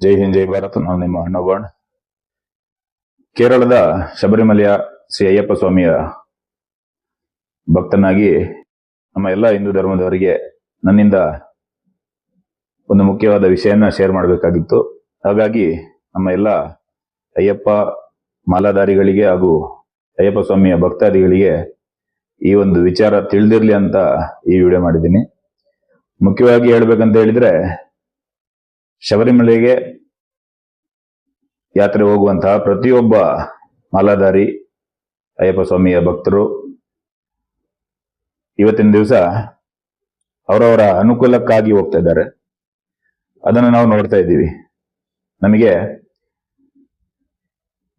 ಜೈ ಹಿಂದ್, ಜೈ ಭಾರತ್. ನಾವು ನಿಮ್ಮ ಅಣ್ಣೋಬಾಣ್ ಕೇರಳದ ಶಬರಿಮಲೆಯ ಶ್ರೀ ಅಯ್ಯಪ್ಪ ಸ್ವಾಮಿಯ ಭಕ್ತನಾಗಿ ನಮ್ಮ ಎಲ್ಲ ಹಿಂದೂ ಧರ್ಮದವರಿಗೆ ನನ್ನಿಂದ ಒಂದು ಮುಖ್ಯವಾದ ವಿಷಯನ ಶೇರ್ ಮಾಡಬೇಕಾಗಿತ್ತು. ಹಾಗಾಗಿ ನಮ್ಮ ಎಲ್ಲ ಅಯ್ಯಪ್ಪ ಮಾಲಾಧಾರಿಗಳಿಗೆ ಹಾಗೂ ಅಯ್ಯಪ್ಪ ಸ್ವಾಮಿಯ ಭಕ್ತಾದಿಗಳಿಗೆ ಈ ಒಂದು ವಿಚಾರ ತಿಳಿದಿರ್ಲಿ ಅಂತ ಈ ವಿಡಿಯೋ ಮಾಡಿದ್ದೀನಿ. ಮುಖ್ಯವಾಗಿ ಹೇಳ್ಬೇಕಂತ ಹೇಳಿದ್ರೆ ಶಬರಿಮಲೆಗೆ ಯಾತ್ರೆ ಹೋಗುವಂತಹ ಪ್ರತಿಯೊಬ್ಬ ಮಾಲಾಧಾರಿ ಅಯ್ಯಪ್ಪ ಸ್ವಾಮಿಯ ಭಕ್ತರು ಇವತ್ತಿನ ದಿವಸ ಅವರವರ ಅನುಕೂಲಕ್ಕಾಗಿ ಹೋಗ್ತಾ ಇದ್ದಾರೆ. ಅದನ್ನು ನಾವು ನೋಡ್ತಾ ಇದ್ದೀವಿ. ನಮಗೆ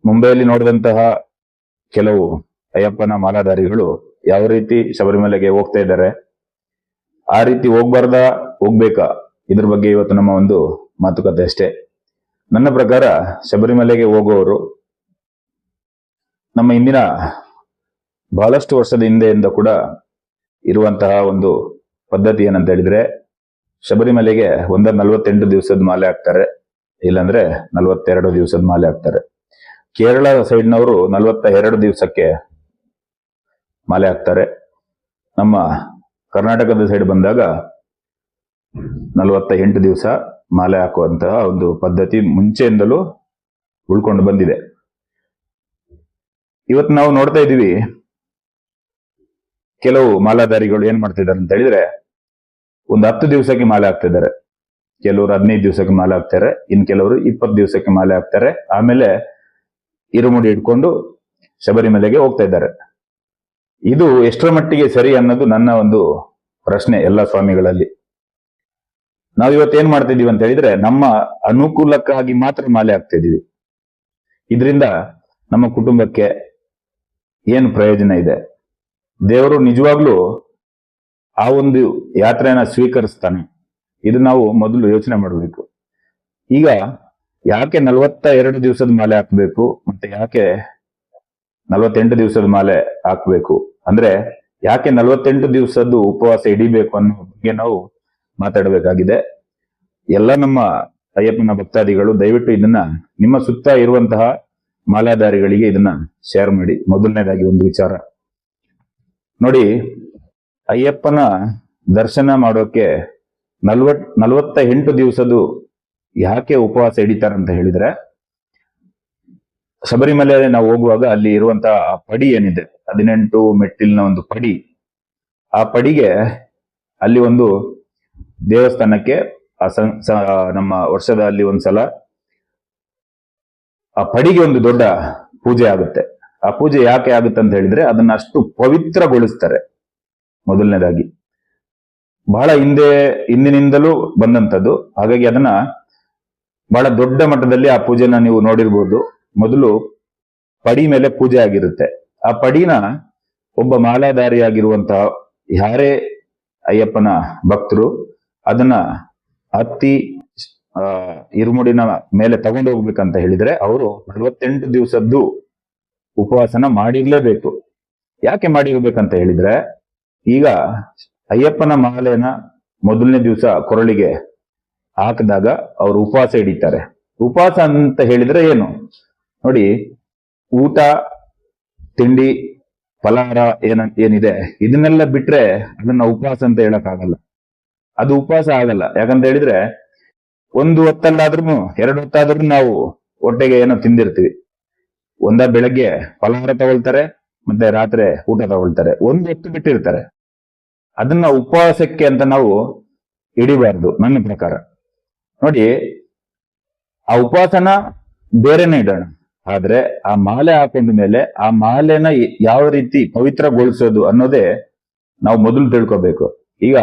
ಮುಂಬೈಯಲ್ಲಿ ನೋಡಿದಂತಹ ಕೆಲವು ಅಯ್ಯಪ್ಪನ ಮಾಲಾಧಾರಿಗಳು ಯಾವ ರೀತಿ ಶಬರಿಮಲೆಗೆ ಹೋಗ್ತಾ ಇದ್ದಾರೆ, ಆ ರೀತಿ ಹೋಗ್ಬಾರ್ದ, ಹೋಗ್ಬೇಕಾ? ಇದ್ರ ಬಗ್ಗೆ ಇವತ್ತು ನಮ್ಮ ಒಂದು ಮಾತುಕತೆ ಅಷ್ಟೇ. ನನ್ನ ಪ್ರಕಾರ ಶಬರಿಮಲೆಗೆ ಹೋಗುವವರು ನಮ್ಮ ಇಂದಿನ ಬಹಳಷ್ಟು ವರ್ಷದ ಹಿಂದೆಯಿಂದ ಕೂಡ ಇರುವಂತಹ ಒಂದು ಪದ್ಧತಿ ಏನಂತ ಹೇಳಿದ್ರೆ ಶಬರಿಮಲೆಗೆ ಒಂದ ನಲವತ್ತೆಂಟು ದಿವಸದ ಮಾಲೆ ಹಾಕ್ತಾರೆ, ಇಲ್ಲಾಂದ್ರೆ ನಲವತ್ತೆರಡು ದಿವಸದ ಮಾಲೆ ಹಾಕ್ತಾರೆ. ಕೇರಳ ಸೈಡ್ನವರು ನಲವತ್ತ ಎರಡು ದಿವಸಕ್ಕೆ ಮಾಲೆ ಹಾಕ್ತಾರೆ. ನಮ್ಮ ಕರ್ನಾಟಕದ ಸೈಡ್ ಬಂದಾಗ ನಲವತ್ತ ಎಂಟು ದಿವಸ ಮಾಲೆ ಹಾಕುವಂತಹ ಒಂದು ಪದ್ಧತಿ ಮುಂಚೆಯಿಂದಲೂ ಉಳ್ಕೊಂಡು ಬಂದಿದೆ. ಇವತ್ತು ನಾವು ನೋಡ್ತಾ ಇದ್ದೀವಿ, ಕೆಲವು ಮಾಲಾಧಾರಿಗಳು ಏನ್ ಮಾಡ್ತಿದ್ದಾರೆ ಅಂತ ಹೇಳಿದ್ರೆ, ಒಂದು ಹತ್ತು ದಿವಸಕ್ಕೆ ಮಾಲೆ ಹಾಕ್ತಿದ್ದಾರೆ. ಕೆಲವರು ಹದಿನೈದು ದಿವಸಕ್ಕೆ ಮಾಲೆ ಹಾಕ್ತಾರೆ, ಇನ್ ಕೆಲವರು ಇಪ್ಪತ್ತು ದಿವಸಕ್ಕೆ ಮಾಲೆ ಹಾಕ್ತಾರೆ. ಆಮೇಲೆ ಇರುಮುಡಿ ಇಟ್ಕೊಂಡು ಶಬರಿಮಲೆಗೆ ಹೋಗ್ತಾ ಇದ್ದಾರೆ. ಇದು ಎಷ್ಟರ ಮಟ್ಟಿಗೆ ಸರಿ ಅನ್ನೋದು ನನ್ನ ಒಂದು ಪ್ರಶ್ನೆ ಎಲ್ಲ ಸ್ವಾಮಿಗಳಲ್ಲಿ. ನಾವು ಇವತ್ತು ಏನ್ ಮಾಡ್ತಿದೀವಿ ಅಂತ ಹೇಳಿದ್ರೆ ನಮ್ಮ ಅನುಕೂಲಕ್ಕಾಗಿ ಮಾತ್ರ ಮಾಲೆ ಆಗ್ತಾ ಇದೀವಿ. ಇದರಿಂದ ನಮ್ಮ ಕುಟುಂಬಕ್ಕೆ ಏನು ಪ್ರಯೋಜನ ಇದೆ? ದೇವರು ನಿಜವಾಗ್ಲೂ ಆ ಒಂದು ಯಾತ್ರೆಯನ್ನ ಸ್ವೀಕರಿಸ್ತಾನೆ. ಇದು ನಾವು ಮೊದಲು ಯೋಚನೆ ಮಾಡಬೇಕು. ಈಗ ಯಾಕೆ ನಲವತ್ತ ಎರಡು ದಿವಸದ ಮಾಲೆ ಹಾಕ್ಬೇಕು ಮತ್ತೆ ಯಾಕೆ ನಲವತ್ತೆಂಟು ದಿವಸದ ಮಾಲೆ ಹಾಕ್ಬೇಕು? ಅಂದ್ರೆ ಯಾಕೆ ನಲವತ್ತೆಂಟು ದಿವಸದ್ದು ಉಪವಾಸ ಹಿಡಿಬೇಕು ಅನ್ನೋ ಬಗ್ಗೆ ನಾವು ಮಾತಾಡಬೇಕಾಗಿದೆ. ಎಲ್ಲ ನಮ್ಮ ಅಯ್ಯಪ್ಪನ ಭಕ್ತಾದಿಗಳು ದಯವಿಟ್ಟು ಇದನ್ನ ನಿಮ್ಮ ಸುತ್ತ ಇರುವಂತಹ ಮಾಲಾಧಾರಿಗಳಿಗೆ ಇದನ್ನ ಶೇರ್ ಮಾಡಿ. ಮೊದಲನೇದಾಗಿ ಒಂದು ವಿಚಾರ. ನೋಡಿ, ಅಯ್ಯಪ್ಪನ ದರ್ಶನ ಮಾಡೋಕೆ ನಲ್ವತ್ ನಲವತ್ತ ಎಂಟು ದಿವಸದ್ದು ಯಾಕೆ ಉಪವಾಸ ಹಿಡಿತಾರಂತ ಹೇಳಿದ್ರೆ ಶಬರಿಮಲೆ ನಾವು ಹೋಗುವಾಗ ಅಲ್ಲಿ ಇರುವಂತಹ ಆ ಪಡಿ ಏನಿದೆ, ಹದಿನೆಂಟು ಮೆಟ್ಟಿಲಿನ ಒಂದು ಪಡಿ, ಆ ಪಡಿಗೆ ಅಲ್ಲಿ ಒಂದು ದೇವಸ್ಥಾನಕ್ಕೆ ನಮ್ಮ ವರ್ಷದ ಅಲ್ಲಿ ಒಂದ್ಸಲ ಆ ಪಡಿಗೆ ಒಂದು ದೊಡ್ಡ ಪೂಜೆ ಆಗುತ್ತೆ. ಆ ಪೂಜೆ ಯಾಕೆ ಆಗುತ್ತೆ ಅಂತ ಹೇಳಿದ್ರೆ ಅದನ್ನ ಅಷ್ಟು ಪವಿತ್ರಗೊಳಿಸ್ತಾರೆ. ಮೊದಲನೇದಾಗಿ. ಬಹಳ ಹಿಂದೆ, ಹಿಂದಿನಿಂದಲೂ ಬಂದಂಥದ್ದು. ಹಾಗಾಗಿ ಅದನ್ನ ಬಹಳ ದೊಡ್ಡ ಮಟ್ಟದಲ್ಲಿ ಆ ಪೂಜೆನ ನೀವು ನೋಡಿರ್ಬೋದು. ಮೊದಲು ಪಡಿ ಮೇಲೆ ಪೂಜೆ ಆಗಿರುತ್ತೆ. ಆ ಪಡಿನ ಒಬ್ಬ ಮಾಲಾಧಾರಿಯಾಗಿರುವಂತಹ ಯಾರೇ ಅಯ್ಯಪ್ಪನ ಭಕ್ತರು ಅದನ್ನ ಹತ್ತಿ ಇರುಮುಡಿನ ಮೇಲೆ ತಗೊಂಡು ಹೋಗ್ಬೇಕಂತ ಹೇಳಿದ್ರೆ ಅವರು ನಲವತ್ತೆಂಟು ದಿವಸದ್ದು ಉಪವಾಸನ ಮಾಡಿರ್ಲೇಬೇಕು. ಯಾಕೆ ಮಾಡಿರ್ಬೇಕಂತ ಹೇಳಿದ್ರೆ ಈಗ ಅಯ್ಯಪ್ಪನ ಮಾಲೆನ ಮೊದಲನೇ ದಿವಸ ಕೊರಳಿಗೆ ಹಾಕಿದಾಗ ಅವರು ಉಪವಾಸ ಹಿಡಿತಾರೆ. ಉಪವಾಸ ಅಂತ ಹೇಳಿದ್ರೆ ಏನು? ನೋಡಿ, ಊಟ, ತಿಂಡಿ, ಫಲಹಾರ ಏನ, ಏನಿದೆ, ಇದನ್ನೆಲ್ಲ ಬಿಟ್ರೆ ಅದನ್ನ ಉಪವಾಸ ಅಂತ ಹೇಳಕ್ ಆಗಲ್ಲ ಅದು ಉಪವಾಸ ಆಗಲ್ಲ. ಯಾಕಂತ ಹೇಳಿದ್ರೆ ಒಂದು ಹೊತ್ತಲ್ಲಾದ್ರೂ, ಎರಡು ಹೊತ್ತಾದ್ರೂ ನಾವು ಹೊಟ್ಟೆಗೆ ಏನೋ ತಿಂದಿರ್ತೀವಿ. ಒಂದ ಬೆಳಗ್ಗೆ ಫಲಹಾರ ತಗೊಳ್ತಾರೆ, ಮತ್ತೆ ರಾತ್ರಿ ಊಟ ತಗೊಳ್ತಾರೆ. ಒಂದು ಹೊತ್ತು ಬಿಟ್ಟಿರ್ತಾರೆ. ಅದನ್ನ ಉಪವಾಸಕ್ಕೆ ಅಂತ ನಾವು ಹಿಡಿಬಾರ್ದು, ನನ್ನ ಪ್ರಕಾರ. ನೋಡಿ, ಆ ಉಪವಾಸನ ಬೇರೆನೆ ಇಡೋಣ. ಆದ್ರೆ ಆ ಮಾಲೆ ಹಾಕೊಂಡ ಮೇಲೆ ಆ ಮಾಲೆನ ಯಾವ ರೀತಿ ಪವಿತ್ರಗೊಳಿಸೋದು ಅನ್ನೋದೇ ನಾವು ಮೊದಲು ತಿಳ್ಕೊಬೇಕು. ಈಗ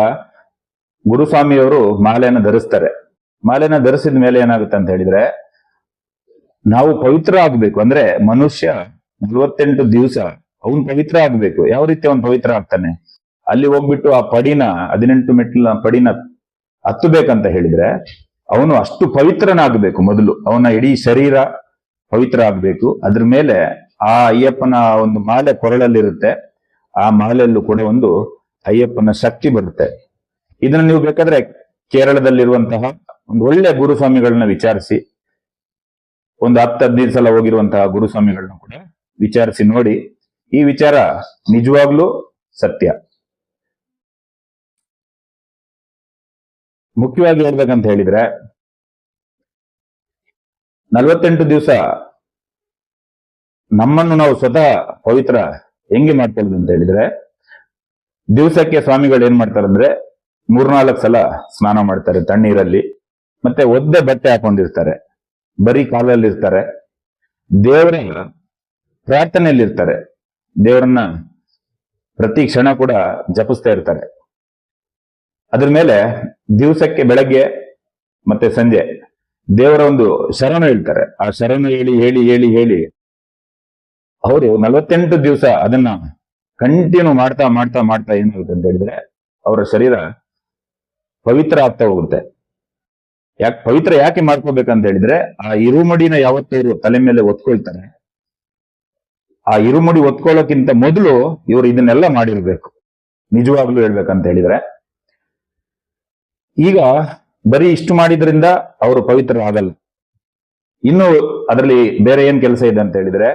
ಗುರುಸ್ವಾಮಿಯವರು ಮಾಲೆಯನ್ನು ಧರಿಸ್ತಾರೆ. ಮಾಲೆಯನ್ನು ಧರಿಸಿದ ಮೇಲೆ ಏನಾಗುತ್ತೆ ಅಂತ ಹೇಳಿದ್ರೆ, ನಾವು ಪವಿತ್ರ ಆಗ್ಬೇಕು. ಅಂದ್ರೆ ಮನುಷ್ಯ ನಲವತ್ತೆಂಟು ದಿವಸ ಅವನು ಪವಿತ್ರ ಆಗ್ಬೇಕು. ಯಾವ ರೀತಿ ಅವನು ಪವಿತ್ರ ಆಗ್ತಾನೆ? ಅಲ್ಲಿ ಹೋಗ್ಬಿಟ್ಟು ಆ ಪಡಿನ, ಹದಿನೆಂಟು ಮೆಟ್ಟಿಲ ಪಡಿನ ಹತ್ತಬೇಕಂತ ಹೇಳಿದ್ರೆ, ಅವನು ಅಷ್ಟು ಪವಿತ್ರನಾಗಬೇಕು ಮೊದಲು. ಅವನ ಇಡೀ ಶರೀರ ಪವಿತ್ರ ಆಗ್ಬೇಕು. ಅದ್ರ ಮೇಲೆ ಆ ಅಯ್ಯಪ್ಪನ ಒಂದು ಮಾಲೆ ಕೊರಳಲ್ಲಿರುತ್ತೆ. ಆ ಮಾಲೆಯಲ್ಲೂ ಕೂಡ ಒಂದು ಅಯ್ಯಪ್ಪನ ಶಕ್ತಿ ಬರುತ್ತೆ. ಇದನ್ನ ನೀವು ಬೇಕಾದ್ರೆ ಕೇರಳದಲ್ಲಿರುವಂತಹ ಒಂದು ಒಳ್ಳೆ ಗುರುಸ್ವಾಮಿಗಳನ್ನ ವಿಚಾರಿಸಿ, ಒಂದು ಹತ್ತು ಹದಿನೈದು ಸಲ ಹೋಗಿರುವಂತಹ ಗುರುಸ್ವಾಮಿಗಳನ್ನ ಕೂಡ ವಿಚಾರಿಸಿ ನೋಡಿ. ಈ ವಿಚಾರ ನಿಜವಾಗ್ಲೂ ಸತ್ಯ. ಮುಖ್ಯವಾಗಿ ಹೇಳ್ಬೇಕಂತ ಹೇಳಿದ್ರೆ, ನಲವತ್ತೆಂಟು ದಿವಸ ನಮ್ಮನ್ನು ನಾವು ಸ್ವತಃ ಪವಿತ್ರ ಹೆಂಗೆ ಮಾಡ್ಕೊಳ್ಳೋದು ಅಂತ ಹೇಳಿದ್ರೆ, ದಿವಸಕ್ಕೆ ಸ್ವಾಮಿಗಳು ಏನ್ ಮಾಡ್ತಾರೆ ಅಂದ್ರೆ ಮೂರ್ನಾಲ್ಕು ಸಲ ಸ್ನಾನ ಮಾಡ್ತಾರೆ ತಣ್ಣೀರಲ್ಲಿ. ಮತ್ತೆ ಒದ್ದೆ ಬಟ್ಟೆ ಹಾಕೊಂಡಿರ್ತಾರೆ. ಬರೀ ಕಾಲಲ್ಲಿ ಇರ್ತಾರೆ ದೇವರ ಪ್ರಾರ್ಥನೆಯಲ್ಲಿ ಇರ್ತಾರೆ ದೇವರನ್ನ ಪ್ರತಿ ಕ್ಷಣ ಕೂಡ ಜಪಿಸ್ತಾ ಇರ್ತಾರೆ. ಅದ್ರ ಮೇಲೆ ದಿವಸಕ್ಕೆ ಬೆಳಗ್ಗೆ ಮತ್ತೆ ಸಂಜೆ ದೇವರ ಒಂದು ಶರಣ ಹೇಳ್ತಾರೆ. ಆ ಶರಣ ಹೇಳಿ ಹೇಳಿ ಹೇಳಿ ಹೇಳಿ ಅವರು ನಲವತ್ತೆಂಟು ದಿವಸ ಅದನ್ನ ಕಂಟಿನ್ಯೂ ಮಾಡ್ತಾ ಮಾಡ್ತಾ ಮಾಡ್ತಾ ಏನಾಗುತ್ತೆ ಅಂತ ಹೇಳಿದ್ರೆ ಅವರ ಶರೀರ ಪವಿತ್ರ ಆಗ್ತಾ ಹೋಗುತ್ತೆ. ಯಾಕೆ ಪವಿತ್ರ ಯಾಕೆ ಮಾಡ್ಕೋಬೇಕಂತ ಹೇಳಿದ್ರೆ, ಆ ಇರುಮಡಿನ ಯಾವತ್ತೂ ತಲೆ ಮೇಲೆ ಒತ್ಕೊಳ್ತಾರೆ. ಆ ಇರುಮಡಿ ಒತ್ಕೊಳ್ಳೋಕ್ಕಿಂತ ಮೊದಲು ಇವರು ಇದನ್ನೆಲ್ಲ ಮಾಡಿರ್ಬೇಕು. ನಿಜವಾಗ್ಲೂ ಹೇಳ್ಬೇಕಂತ ಹೇಳಿದ್ರೆ. ಈಗ ಬರೀ ಇಷ್ಟು ಮಾಡಿದ್ರಿಂದ ಅವರು ಪವಿತ್ರ ಆಗಲ್ಲ ಇನ್ನು ಅದರಲ್ಲಿ ಬೇರೆ ಏನ್ ಕೆಲಸ ಇದೆ ಅಂತ ಹೇಳಿದ್ರೆ,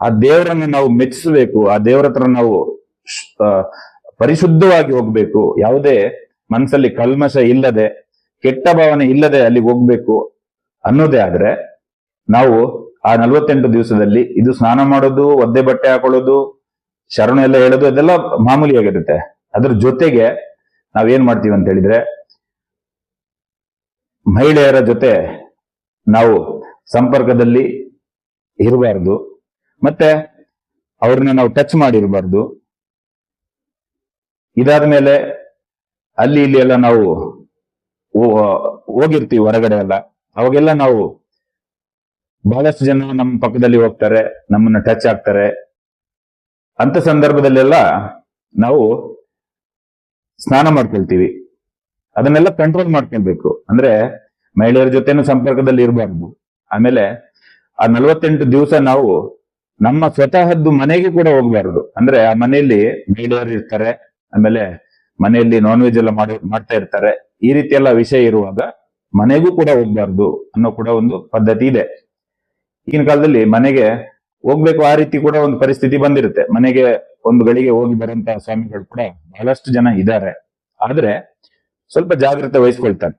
ಆ ದೇವರನ್ನ ನಾವು ಮೆಚ್ಚಿಸಬೇಕು ಆ ದೇವರ ಹತ್ರ ನಾವು ಪರಿಶುದ್ಧವಾಗಿ ಹೋಗ್ಬೇಕು, ಯಾವುದೇ ಮನಸ್ಸಲ್ಲಿ ಕಲ್ಮಶ ಇಲ್ಲದೆ, ಕೆಟ್ಟ ಭಾವನೆ ಇಲ್ಲದೆ ಅಲ್ಲಿಗೆ ಹೋಗ್ಬೇಕು ಅನ್ನೋದೇ ಆದ್ರೆ, ನಾವು ಆ ನಲ್ವತ್ತೆಂಟು ದಿವಸದಲ್ಲಿ ಇದು ಸ್ನಾನ ಮಾಡೋದು, ಒದ್ದೆ ಬಟ್ಟೆ ಹಾಕೊಳ್ಳೋದು, ಶರಣ ಎಲ್ಲ ಹೇಳೋದು, ಅದೆಲ್ಲ ಮಾಮೂಲಿಯಾಗಿರುತ್ತೆ ಅದ್ರ ಜೊತೆಗೆ ನಾವೇನ್ ಮಾಡ್ತೀವಿ ಅಂತ ಹೇಳಿದ್ರೆ, ಮಹಿಳೆಯರ ಜೊತೆ ನಾವು ಸಂಪರ್ಕದಲ್ಲಿ ಇರಬಾರ್ದು, ಮತ್ತೆ ಅವ್ರನ್ನ ನಾವು ಟಚ್ ಮಾಡಿರಬಾರ್ದು. ಇದಾದ ಮೇಲೆ ಅಲ್ಲಿ ಇಲ್ಲಿ ಎಲ್ಲ ನಾವು ಹೋಗಿರ್ತೀವಿ ಹೊರಗಡೆ ಎಲ್ಲ. ಅವಾಗೆಲ್ಲ ನಾವು ಬಹಳಷ್ಟು ಜನ ನಮ್ಮ ಪಕ್ಕದಲ್ಲಿ ಹೋಗ್ತಾರೆ, ನಮ್ಮನ್ನ ಟಚ್ ಆಗ್ತಾರೆ ಅಂತ ಸಂದರ್ಭದಲ್ಲೆಲ್ಲ ನಾವು ಸ್ನಾನ ಮಾಡ್ಕೊಳ್ತೀವಿ. ಅದನ್ನೆಲ್ಲ ಕಂಟ್ರೋಲ್ ಮಾಡ್ಕೊಳ್ಬೇಕು. ಅಂದ್ರೆ ಮಹಿಳೆಯರ ಜೊತೆನೂ ಸಂಪರ್ಕದಲ್ಲಿ ಇರಬಾರ್ದು. ಆಮೇಲೆ ಆ ನಲವತ್ತೆಂಟು ದಿವಸ ನಾವು ನಮ್ಮ ಸ್ವತಃದ್ದು ಮನೆಗೆ ಕೂಡ ಹೋಗ್ಬಾರ್ದು. ಅಂದ್ರೆ ಆ ಮನೆಯಲ್ಲಿ ಮಹಿಳೆಯರು ಇರ್ತಾರೆ, ಆಮೇಲೆ ಮನೆಯಲ್ಲಿ ನಾನ್ ವೆಜ್ ಎಲ್ಲ ಮಾಡಿ, ಮಾಡ್ತಾ ಇರ್ತಾರೆ. ಈ ರೀತಿ ಎಲ್ಲ ವಿಷಯ ಇರುವಾಗ ಮನೆಗೂ ಕೂಡ ಹೋಗ್ಬಾರ್ದು ಅನ್ನೋ ಕೂಡ ಒಂದು ಪದ್ಧತಿ ಇದೆ. ಈಗಿನ ಕಾಲದಲ್ಲಿ ಮನೆಗೆ ಹೋಗ್ಬೇಕು ಆ ರೀತಿ ಕೂಡ ಒಂದು ಪರಿಸ್ಥಿತಿ ಬಂದಿರುತ್ತೆ. ಮನೆಗೆ ಒಂದು ಗಳಿಗೆ ಹೋಗಿ ಬರುವಂತ ಸ್ವಾಮಿಗಳು ಕೂಡ ಬಹಳಷ್ಟು ಜನ ಇದ್ದಾರೆ. ಆದ್ರೆ ಸ್ವಲ್ಪ ಜಾಗ್ರತೆ ವಹಿಸ್ಕೊಳ್ತಾರೆ.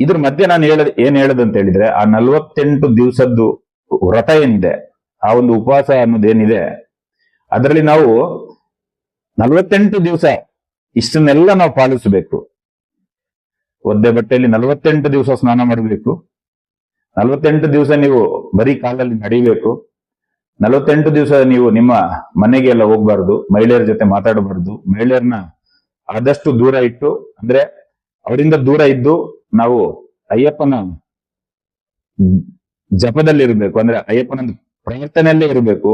ಇದ್ರ ಮಧ್ಯೆ ನಾನು ಹೇಳ, ಏನ್ ಹೇಳದಂತ ಹೇಳಿದ್ರೆ ಆ ನಲ್ವತ್ತೆಂಟು ದಿವಸದ್ದು ವ್ರತ ಏನಿದೆ, ಆ ಒಂದು ಉಪವಾಸ ಅನ್ನೋದೇನಿದೆ, ಅದರಲ್ಲಿ ನಾವು ನಲವತ್ತೆಂಟು ದಿವಸ ಇಷ್ಟನ್ನೆಲ್ಲ ನಾವು ಪಾಲಿಸಬೇಕು. ಒದ್ದೆ ಬಟ್ಟೆಯಲ್ಲಿ ನಲವತ್ತೆಂಟು ದಿವಸ ಸ್ನಾನ ಮಾಡಬೇಕು. ನಲವತ್ತೆಂಟು ದಿವಸ ನೀವು ಬರೀ ಕಾಲಲ್ಲಿ ನಡಿಬೇಕು ನಲವತ್ತೆಂಟು ದಿವಸ ನೀವು ನಿಮ್ಮ ಮನೆಗೆ ಎಲ್ಲ ಹೋಗ್ಬಾರ್ದು, ಮಹಿಳೆಯರ ಜೊತೆ ಮಾತಾಡಬಾರ್ದು. ಮಹಿಳೆಯರನ್ನ ಆದಷ್ಟು ದೂರ ಇಟ್ಟು, ಅಂದ್ರೆ ಅವರಿಂದ ದೂರ ಇದ್ದು ನಾವು ಅಯ್ಯಪ್ಪನ ಜಪದಲ್ಲಿ ಇರಬೇಕು ಅಂದ್ರೆ ಅಯ್ಯಪ್ಪನ ಪ್ರಯತ್ನಲ್ಲೇ ಇರಬೇಕು.